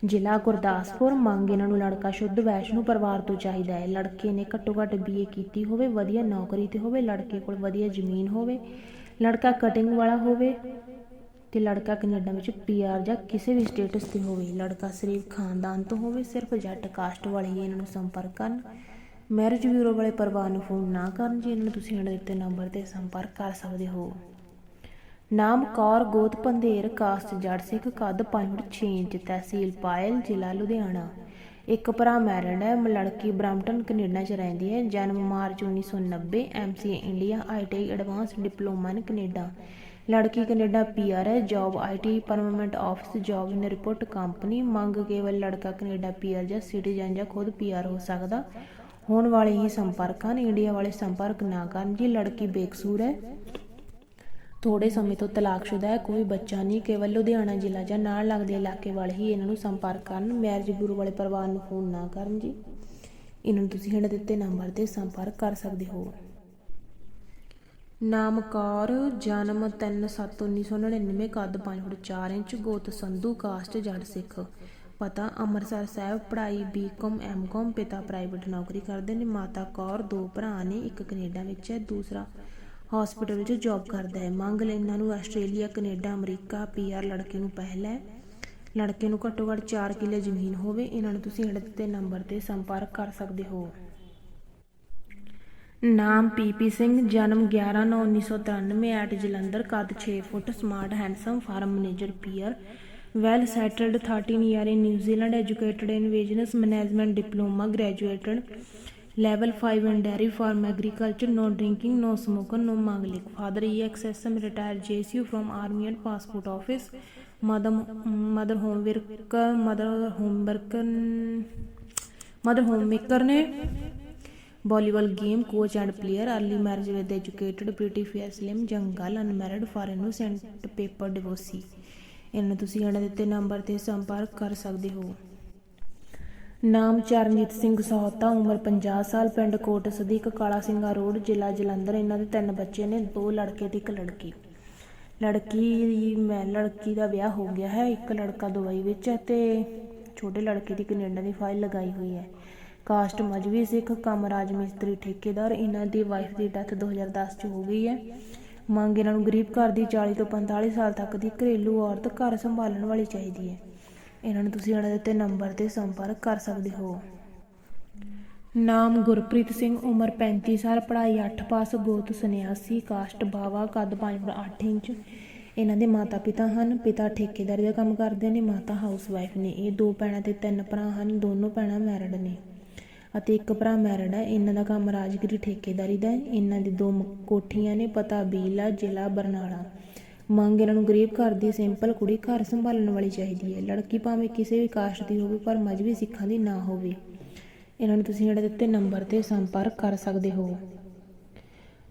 ਜ਼ਿਲ੍ਹਾ ਗੁਰਦਾਸਪੁਰ ਮੰਗ ਇਹਨਾਂ ਨੂੰ ਲੜਕਾ ਸ਼ੁੱਧ ਵੈਸ਼ਨੂ ਪਰਿਵਾਰ ਤੋਂ ਚਾਹੀਦਾ ਹੈ। ਲੜਕੇ ਨੇ ਘੱਟੋ ਘੱਟ ਬੀਏ ਕੀਤੀ ਹੋਵੇ, ਵਧੀਆ ਨੌਕਰੀ ਤੇ ਹੋਵੇ, ਲੜਕੇ ਕੋਲ ਵਧੀਆ ਜ਼ਮੀਨ ਹੋਵੇ, ਲੜਕਾ ਕਟਿੰਗ ਵਾਲਾ ਹੋਵੇ ਤੇ ਲੜਕਾ ਕੈਨੇਡਾ ਵਿੱਚ ਪੀਆਰ ਜਾਂ ਕਿਸੇ ਵੀ ਸਟੇਟਸ ਤੇ ਹੋਵੇ। ਲੜਕਾ ਸਿਰਫ ਖਾਨਦਾਨ ਤੋਂ ਹੋਵੇ, ਸਿਰਫ ਜੱਟ ਕਾਸਟ ਵਾਲੇ ਹੀ ਇਹਨਾਂ ਨੂੰ ਸੰਪਰਕ ਕਰਨ। ਮੈਰਿਜ ਬਿਊਰੋ ਵਾਲੇ ਪਰਿਵਾਰ ਨੂੰ ਫੋਨ ਨਾ ਕਰਨ, ਜੀ ਇਹਨਾਂ ਨੂੰ ਤੁਸੀਂ ਇਹਨਾਂ ਦਿੱਤੇ ਨੰਬਰ ਤੇ ਸੰਪਰਕ ਕਰ ਸਕਦੇ ਹੋ। ਨਾਮ ਕੌਰ ਗੋਤ ਪੰਧੇਰ ਕਾਸਟ ਜੜ ਸਿੱਖ, ਕੱਦ 5 ਫੁੱਟ 6 ਇੰਚ ਤਹਿਸੀਲ ਪਾਇਲ, ਜ਼ਿਲ੍ਹਾ ਲੁਧਿਆਣਾ। ਇੱਕ ਭਰਾ ਮੈਰਿਡ ਹੈ ਲੜਕੀ ਬ੍ਰੈਂਪਟਨ ਕੈਨੇਡਾ 'ਚ ਰਹਿੰਦੀ ਹੈ। ਜਨਮ March 1990 MCA India IT advance diploma in Canada. ਲੜਕੀ ਕੈਨੇਡਾ ਪੀਆਰ ਹੈ, job IT permanent office, job in report company. ਮੰਗ ਕੇਵਲ ਲੜਕਾ ਕੈਨੇਡਾ ਪੀਆਰ ਜਾਂ ਸਿਟੀਜ਼ਨ ਜਾਂ ਖੁਦ ਪੀਆਰ ਹੋ ਸਕਦਾ। ਹੋਣ ਵਾਲੇ ਹੀ ਸੰਪਰਕ ਹਨ ਇੰਡੀਆ ਵਾਲੇ ਸੰਪਰਕ ਨਾ ਕਰਨ ਜੀ ਲੜਕੀ ਬੇਕਸੂਰ ਹੈ। ਥੋੜੇ ਸਮੇਂ ਤੋਂ ਤਲਾਕਸ਼ੁਦਾ ਹੈ, ਕੋਈ ਬੱਚਾ ਨਹੀਂ, ਕੇਵਲ ਲੁਧਿਆਣਾ ਜ਼ਿਲ੍ਹਾ ਜਾਂ ਨਾਲ ਲੱਗਦੇ ਇਲਾਕੇ ਵਾਲੇ ਹੀ ਇਹਨਾਂ ਨੂੰ ਸੰਪਰਕ ਕਰਨ, ਮੈਰਿਜ ਗੁਰੂ ਵਾਲੇ ਪਰਿਵਾਰ ਨੂੰ ਫੋਨ ਨਾ ਕਰਨ ਜੀ। ਇਹਨਾਂ ਨੂੰ ਤੁਸੀਂ ਹੇਠ ਦਿੱਤੇ ਨੰਬਰ ਤੇ ਸੰਪਰਕ ਕਰ ਸਕਦੇ ਹੋ। ਨਾਮ ਕੌਰ ਜਨਮ 3/7/1999 ਕੱਦ 5 ਫੁੱਟ 4 ਇੰਚ, ਗੋਤ ਸੰਧੂ, ਕਾਸਟ, ਜੜ ਸਿੱਖ। ਪਤਾ, ਅੰਮ੍ਰਿਤਸਰ ਸਾਹਿਬ ਪੜ੍ਹਾਈ ਬੀਕਾਮ ਐਮਕਾਮ ਪਿਤਾ ਪ੍ਰਾਈਵੇਟ ਨੌਕਰੀ ਕਰਦੇ ਨੇ, ਮਾਤਾ ਕੌਰ ਦੋ ਭਰਾ ਨੇ, ਇੱਕ ਕੈਨੇਡਾ ਵਿੱਚ ਹੈ, ਦੂਸਰਾ ਹਸਪੀਟਲ ਵਿੱਚ ਜੌਬ ਕਰਦਾ ਹੈ। ਮੰਗ ਲਈ ਨੂੰ ਆਸਟ੍ਰੇਲੀਆ, ਕੈਨੇਡਾ, ਅਮਰੀਕਾ ਪੀਆਰ ਲੜਕੇ ਨੂੰ ਪਹਿਲਾ ਹੈ। ਲੜਕੇ ਨੂੰ ਘੱਟੋ ਘੱਟ 4 ਕਿੱਲੇ ਜ਼ਮੀਨ ਹੋਵੇ। ਇਹਨਾਂ ਨੂੰ ਤੁਸੀਂ ਹੇਠ ਦਿੱਤੇ ਨੰਬਰ ਤੇ ਸੰਪਰਕ ਕਰ ਸਕਦੇ ਹੋ। ਨਾਮ ਪੀਪੀ ਸਿੰਘ, ਜਨਮ 11/9/1993 ਐਟ ਜਲੰਧਰ, ਕੱਦ 6 foot, smart, handsome, farm manager PR well settled 13 year in New Zealand educated in business management diploma ਗ੍ਰੈਜੂਏਟਡ level five and dairy farm agriculture no drinking no ਸਮੋਕਨ no ਮਾਂਗਲਿਕ father E X S M retire ਜੇ ਸੀ you from army and passport office ਮਦ mother homework mother ਹੋਮਵਰਕਰ mother ਹੋਮੇਕਰ ਨੇ volleyball game coach and player early marriage with educated ਪਿਊਟੀ fair slim ਜੰਗਲ unmarried for in Saint paper ਡਿਵੋਸੀ ਇਹਨਾਂ ਨੂੰ ਤੁਸੀਂ ਇਹਨਾਂ ਦਿੱਤੇ number 'ਤੇ ਸੰਪਰਕ ਕਰ ਸਕਦੇ ਹੋ ਨਾਮ ਚਰਨਜੀਤ ਸਿੰਘ ਸਹੋਤਾ ਉਮਰ 50 ਸਾਲ, ਪਿੰਡ ਕੋਟ ਸਦੀਕ, ਕਾਲਾ ਸਿੰਘਾ ਰੋਡ, ਜ਼ਿਲ੍ਹਾ ਜਲੰਧਰ। ਇਹਨਾਂ ਦੇ ਤਿੰਨ ਬੱਚੇ ਨੇ, ਦੋ ਲੜਕੇ ਤੇ ਇੱਕ ਲੜਕੀ। ਲੜਕੀ ਮੈਂ, ਲੜਕੀ ਦਾ ਵਿਆਹ ਹੋ ਗਿਆ ਹੈ, ਇੱਕ ਲੜਕਾ ਦੁਬਈ ਵਿੱਚ ਹੈ ਤੇ ਛੋਟੇ ਲੜਕੇ ਦੀ ਕੈਨੇਡਾ ਦੀ ਫਾਈਲ ਲਗਾਈ ਹੋਈ ਹੈ। ਕਾਸਟ ਮਜਬੀ ਸਿੱਖ ਕੰਮਰਾਜ ਮਿਸਤਰੀ, ਠੇਕੇਦਾਰ, ਇਹਨਾਂ ਦੀ ਵਾਈਫ ਦੀ ਡੈਥ 2010 ਚ ਹੋ ਗਈ ਹੈ। ਮੰਗ ਇਹਨਾਂ ਨੂੰ ਗਰੀਬ ਘਰ ਦੀ 40 ਤੋਂ 45 ਸਾਲ ਤੱਕ ਦੀ ਘਰੇਲੂ ਔਰਤ ਘਰ ਸੰਭਾਲਣ ਵਾਲੀ ਚਾਹੀਦੀ ਹੈ। ਇਹਨਾਂ ਨੂੰ ਤੁਸੀਂ ਇਹਨਾਂ ਦੇ ਉੱਤੇ ਨੰਬਰ ਤੇ ਸੰਪਰਕ ਕਰ ਸਕਦੇ ਹੋ। ਨਾਮ ਗੁਰਪ੍ਰੀਤ ਸਿੰਘ, ਉਮਰ 35 ਸਾਲ, ਪੜ੍ਹਾਈ 8 ਪਾਸ, ਗੋਤ ਸੰਨਿਆਸੀ, ਕਾਸਟ ਬਾਵਾ, ਕੱਦ 5 ਫੁੱਟ 8 ਇੰਚ। ਇਹਨਾਂ ਦੇ ਮਾਤਾ ਪਿਤਾ ਹਨ, ਪਿਤਾ ਠੇਕੇਦਾਰੀ ਦਾ ਕੰਮ ਕਰਦੇ ਨੇ, ਮਾਤਾ ਹਾਊਸ ਵਾਈਫ ਨੇ। ਇਹ ਦੋ ਭੈਣਾਂ ਤੇ ਤਿੰਨ ਭਰਾ ਹਨ, ਦੋਨੋਂ ਭੈਣਾਂ ਮੈਰਿਡ ਨੇ ਅਤੇ ਇੱਕ ਭਰਾ ਮੈਰਿਡ ਹੈ। ਇਹਨਾਂ ਦਾ ਕੰਮ ਰਾਜਗੀਰੀ ਠੇਕੇਦਾਰੀ ਦਾ ਹੈ। ਇਹਨਾਂ ਦੀ ਦੋ ਕੋਠੀਆਂ ਨੇ, ਪਤਾ ਬੀਲਾ ਜ਼ਿਲ੍ਹਾ ਬਰਨਾਲਾ। ਮੰਗ ਇਹਨਾਂ ਨੂੰ ਗਰੀਬ ਘਰ ਦੀ ਸਿੰਪਲ ਕੁੜੀ ਘਰ ਸੰਭਾਲਣ ਵਾਲੀ ਚਾਹੀਦੀ ਹੈ। ਲੜਕੀ ਭਾਵੇਂ ਕਿਸੇ ਵੀ ਕਾਸਟ ਦੀ ਹੋਵੇ, ਪਰ ਮਜਬੀ ਸਿੱਖਾਂ ਦੀ ਨਾ ਹੋਵੇ। ਇਹਨਾਂ ਨੂੰ ਤੁਸੀਂ ਜਿਹੜੇ ਦਿੱਤੇ ਨੰਬਰ ਤੇ ਸੰਪਰਕ ਕਰ ਸਕਦੇ ਹੋ।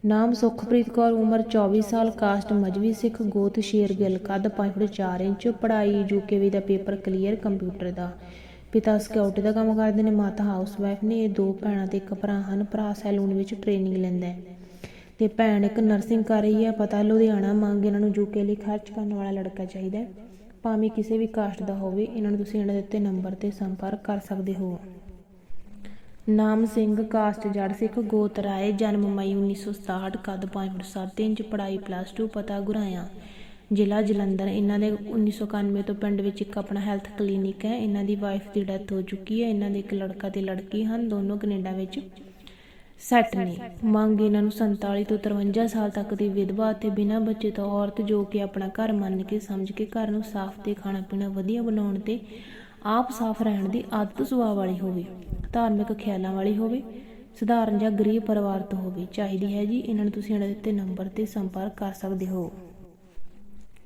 ਨਾਮ ਸੁਖਪ੍ਰੀਤ ਕੌਰ, ਉਮਰ 24 ਸਾਲ ਕਾਸਟ ਮਜਬੀ ਸਿੱਖ, ਗੋਤ ਸ਼ੇਰਗਿੱਲ ਕੱਦ 5 ਫੁੱਟ 4 ਇੰਚ, ਪੜ੍ਹਾਈ ਯੂਕੇਵੀ ਦਾ ਪੇਪਰ ਕਲੀਅਰ ਕੰਪਿਊਟਰ ਦਾ। ਪਿਤਾ ਸਿਕਿਉਰਿਟੀ ਦਾ ਕੰਮ ਕਰਦੇ ਨੇ, ਮਾਤਾ ਹਾਊਸ ਵਾਈਫ ਨੇ, ਇਹ ਦੋ ਭੈਣਾਂ ਤੇ ਇੱਕ ਭਰਾ ਹਨ। ਭਰਾ ਸੈਲੂਨ ਵਿੱਚ ਟ੍ਰੇਨਿੰਗ ਲੈਂਦਾ ਹੈ। ਤੇ ਭੈਣ ਇੱਕ ਨਰਸਿੰਗ ਕਰ ਰਹੀ ਹੈ। ਪਤਾ ਲੁਧਿਆਣਾ ਮੰਗ ਇਹਨਾਂ ਨੂੰ ਯੂਕੇ ਲਈ ਖਰਚ ਕਰਨ ਵਾਲਾ ਲੜਕਾ ਚਾਹੀਦਾ ਹੈ। ਭਾਵੇਂ ਕਿਸੇ ਵੀ ਕਾਸਟ ਦਾ ਹੋਵੇ, ਇਹਨਾਂ ਨੂੰ ਤੁਸੀਂ ਇਹਨਾਂ ਦੇ ਉੱਤੇ ਨੰਬਰ ਤੇ ਸੰਪਰਕ ਕਰ ਸਕਦੇ ਹੋ। ਨਾਮ ਸਿੰਘ, ਕਾਸਟ ਜੜ ਸਿੱਖ ਗੋਤਰਾਏ ਜਨਮ ਮਈ 1967 ਕੱਦ 5 ਫੁੱਟ 7 ਇੰਚ, ਪੜ੍ਹਾਈ ਪਲੱਸ 2 ਪਤਾ ਗੁਰਾਇਆ। ਜ਼ਿਲ੍ਹਾ ਜਲੰਧਰ, ਇਹਨਾਂ ਦੇ 1991 ਤੋਂ ਪਿੰਡ ਵਿੱਚ ਇੱਕ ਆਪਣਾ ਹੈਲਥ ਕਲੀਨਿਕ ਹੈ। ਇਹਨਾਂ ਦੀ ਵਾਈਫ ਦੀ ਡੈਥ ਹੋ ਚੁੱਕੀ ਹੈ। ਇਹਨਾਂ ਦੇ ਇੱਕ ਲੜਕਾ ਤੇ ਲੜਕੀ ਹਨ। ਦੋਨੋਂ ਕੈਨੇਡਾ ਵਿੱਚ ਸੈੱਟ ਨੇ। ਮੰਗ ਇਹਨਾਂ ਨੂੰ 47 ਤੋਂ 53 ਸਾਲ ਤੱਕ ਦੀ ਵਿਧਵਾ ਅਤੇ ਬਿਨਾਂ ਬੱਚੇ ਤੋਂ ਔਰਤ ਜੋ ਕਿ ਆਪਣਾ ਘਰ ਮੰਨ ਕੇ ਸਮਝ ਕੇ ਘਰ ਨੂੰ ਸਾਫ਼ ਤੇ ਖਾਣਾ ਪੀਣਾ ਵਧੀਆ ਬਣਾਉਣ ਤੇ ਆਪ ਸਾਫ਼ ਰਹਿਣ ਦੀ ਆਦਤ ਸੁਭਾਅ ਵਾਲੀ ਹੋਵੇ, ਧਾਰਮਿਕ ਖਿਆਲਾਂ ਵਾਲੀ ਹੋਵੇ, ਸਧਾਰਨ ਜਾਂ ਗਰੀਬ ਪਰਿਵਾਰ ਤੋਂ ਹੋਵੇ, ਚਾਹੀਦੀ ਹੈ ਜੀ ਇਹਨਾਂ ਨੂੰ ਤੁਸੀਂ ਇਹਨਾਂ ਦੇ ਦਿੱਤੇ ਨੰਬਰ ਤੇ ਸੰਪਰਕ ਕਰ ਸਕਦੇ ਹੋ।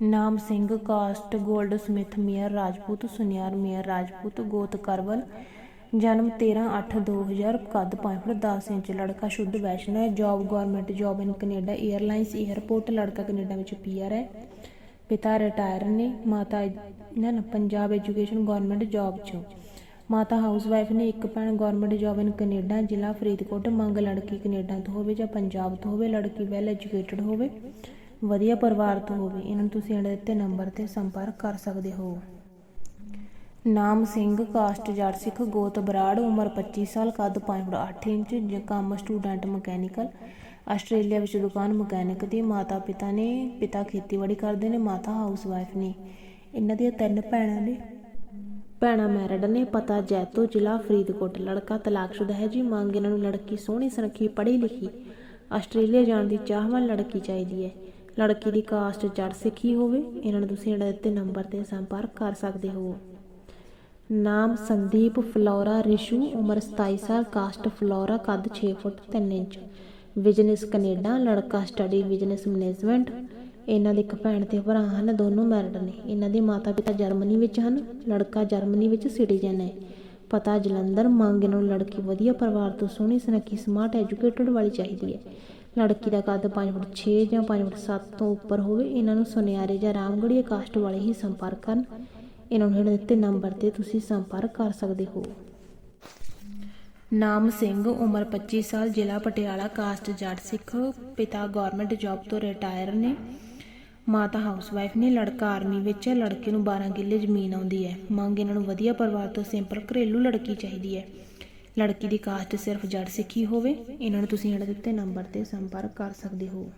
ਨਾਮ Singh, caste goldsmith Mair Rajput, ਸੁਨਿਆਰ, ਮੇਅਰ ਰਾਜਪੂਤ, ਗੋਤ ਕਰਵਲ ਜਨਮ 13/8/2000 ਕੱਦ 5 ਫੁੱਟ 10 ਇੰਚ, ਲੜਕਾ ਸ਼ੁੱਧ ਵੈਸ਼ਨ ਹੈ job government job in Canada airlines airport ਲੜਕਾ ਕੈਨੇਡਾ ਵਿੱਚ ਪੀਆਰ ਹੈ। ਪਿਤਾ ਰਿਟਾਇਰ ਨੇ, ਮਾਤਾ ਨਾ ਪੰਜਾਬ ਐਜੂਕੇਸ਼ਨ ਗਵਰਨਮੈਂਟ ਜੌਬ 'ਚ। ਮਾਤਾ ਹਾਊਸ ਵਾਈਫ ਨੇ, ਇੱਕ ਭੈਣ ਗਵਰਨਮੈਂਟ ਜੌਬ ਇਨ ਕੈਨੇਡਾ ਜ਼ਿਲ੍ਹਾ ਫਰੀਦਕੋਟ, ਮੰਗ ਲੜਕੀ ਕੈਨੇਡਾ ਤੋਂ ਹੋਵੇ ਜਾਂ ਪੰਜਾਬ ਤੋਂ ਹੋਵੇ, ਲੜਕੀ ਵੈਲ ਐਜੂਕੇਟਡ ਹੋਵੇ, ਵਧੀਆ ਪਰਿਵਾਰ ਤੋਂ ਹੋਵੇ, ਇਹਨਾਂ ਨੂੰ ਤੁਸੀਂ ਇਹਨਾਂ ਦੇ ਦਿੱਤੇ ਨੰਬਰ ਤੇ ਸੰਪਰਕ ਕਰ ਸਕਦੇ ਹੋ। ਨਾਮ ਸਿੰਘ, ਕਾਸਟ ਜੜ ਸਿੱਖ, ਗੋਤ ਬਰਾੜ, ਉਮਰ 25 ਸਾਲ, ਕੱਦ 5 ਫੁੱਟ 8 ਇੰਚ ਕੰਮ ਸਟੂਡੈਂਟ ਮਕੈਨੀਕਲ, ਆਸਟ੍ਰੇਲੀਆ ਵਿੱਚ ਦੁਕਾਨ ਮਕੈਨਿਕ ਦੀ। ਮਾਤਾ ਪਿਤਾ ਨੇ ਪਿਤਾ ਖੇਤੀਬਾੜੀ ਕਰਦੇ ਨੇ, ਮਾਤਾ ਹਾਊਸ ਵਾਈਫ ਨੇ। ਇਹਨਾਂ ਦੀਆਂ ਤਿੰਨ ਭੈਣਾਂ ਨੇ। ਭੈਣਾਂ ਮੈਰਿਡ ਨੇ, ਪਤਾ ਜੈਤੋ ਜ਼ਿਲ੍ਹਾ ਫਰੀਦਕੋਟ। ਲੜਕਾ ਤਲਾਕਸ਼ੁਦਾ ਹੈ ਜੀ, ਮੰਗ ਇਹਨਾਂ ਨੂੰ ਲੜਕੀ ਸੋਹਣੀ, ਸੁਨੱਖੀ, ਪੜ੍ਹੀ ਲਿਖੀ। ਆਸਟ੍ਰੇਲੀਆ ਜਾਣ ਦੀ ਚਾਹਵਾਨ ਲੜਕੀ ਚਾਹੀਦੀ ਹੈ। ਲੜਕੀ ਦੀ ਕਾਸਟ ਜੱਟ ਸਿੱਖੀ ਹੋਵੇ। ਇਹਨਾਂ ਨੂੰ ਤੁਸੀਂ ਇਹਨਾਂ ਦੇ ਦਿੱਤੇ ਨੰਬਰ ਤੇ ਸੰਪਰਕ ਕਰ ਸਕਦੇ ਹੋ। ਨਾਮ ਸੰਦੀਪ ਫਲੋਰਾ ਰਿਸ਼ੂ, ਉਮਰ 27 ਸਾਲ, ਕਾਸਟ ਫਲੋਰਾ, ਕੱਦ 6 ਫੁੱਟ 3 ਇੰਚ। ਬਿਜ਼ਨਸ ਕੈਨੇਡਾ, ਲੜਕਾ ਸਟੱਡੀ ਬਿਜ਼ਨਸ ਮੈਨੇਜਮੈਂਟ ਇਹਨਾਂ ਦੇ ਇੱਕ ਭੈਣ ਤੇ ਭਰਾ ਹਨ, ਦੋਨੋਂ ਮੈਰਿਡ ਨੇ। ਇਹਨਾਂ ਦੇ ਮਾਤਾ ਪਿਤਾ ਜਰਮਨੀ ਵਿੱਚ ਹਨ, ਲੜਕਾ ਜਰਮਨੀ ਵਿੱਚ ਸਿਟੀਜ਼ਨ ਹੈ। ਪਤਾ ਜਲੰਧਰ, ਮੰਗ ਨੂੰ ਲੜਕੀ ਵਧੀਆ ਪਰਿਵਾਰ ਤੋਂ ਸੋਹਣੀ, ਸੁਨੱਖੀ ਸਮਾਰਟ ਐਜੂਕੇਟਡ ਵਾਲੀ ਚਾਹੀਦੀ ਹੈ। ਲੜਕੀ ਦਾ ਕੱਦ 5 ਫੁੱਟ 6 ਜਾਂ 5 ਫੁੱਟ 7 ਤੋਂ ਉੱਪਰ ਹੋਵੇ, ਇਹਨਾਂ ਨੂੰ ਸੁਨਿਆਰੇ ਜਾਂ ਰਾਮਗੜੀਆ ਕਾਸਟ ਵਾਲੇ ਹੀ ਸੰਪਰਕ ਕਰਨ। ਇਹਨਾਂ ਨੂੰ ਹੇਠ ਦਿੱਤੇ ਨੰਬਰ ਤੇ ਤੁਸੀਂ ਸੰਪਰਕ ਕਰ ਸਕਦੇ ਹੋ। ਨਾਮ ਸਿੰਘ, ਉਮਰ 25 ਸਾਲ, ਜ਼ਿਲ੍ਹਾ ਪਟਿਆਲਾ, ਕਾਸਟ ਜੱਟ ਸਿੱਖ, ਪਿਤਾ ਗਵਰਨਮੈਂਟ ਜੌਬ ਤੋਂ ਰਿਟਾਇਰ ਨੇ। ਮਾਤਾ ਹਾਊਸਵਾਈਫ ਨੇ, ਲੜਕਾ ਆਰਮੀ ਵਿੱਚ ਹੈ, ਲੜਕੇ ਨੂੰ 12 ਕਿੱਲੇ ਜ਼ਮੀਨ ਆਉਂਦੀ ਹੈ। ਮੰਗ ਇਹਨਾਂ ਨੂੰ ਵਧੀਆ ਪਰਿਵਾਰ ਤੋਂ ਸਿੰਪਲ ਘਰੇਲੂ ਲੜਕੀ ਚਾਹੀਦੀ ਹੈ। ਲੜਕੀ ਦੀ ਕਾਸਟ ਸਿਰਫ ਜੜ ਸਿੱਖੀ ਹੋਵੇ। ਇਹਨਾਂ ਨੂੰ ਤੁਸੀਂ ਹੇਠ ਦਿੱਤੇ ਨੰਬਰ ਤੇ ਸੰਪਰਕ ਕਰ ਸਕਦੇ ਹੋ।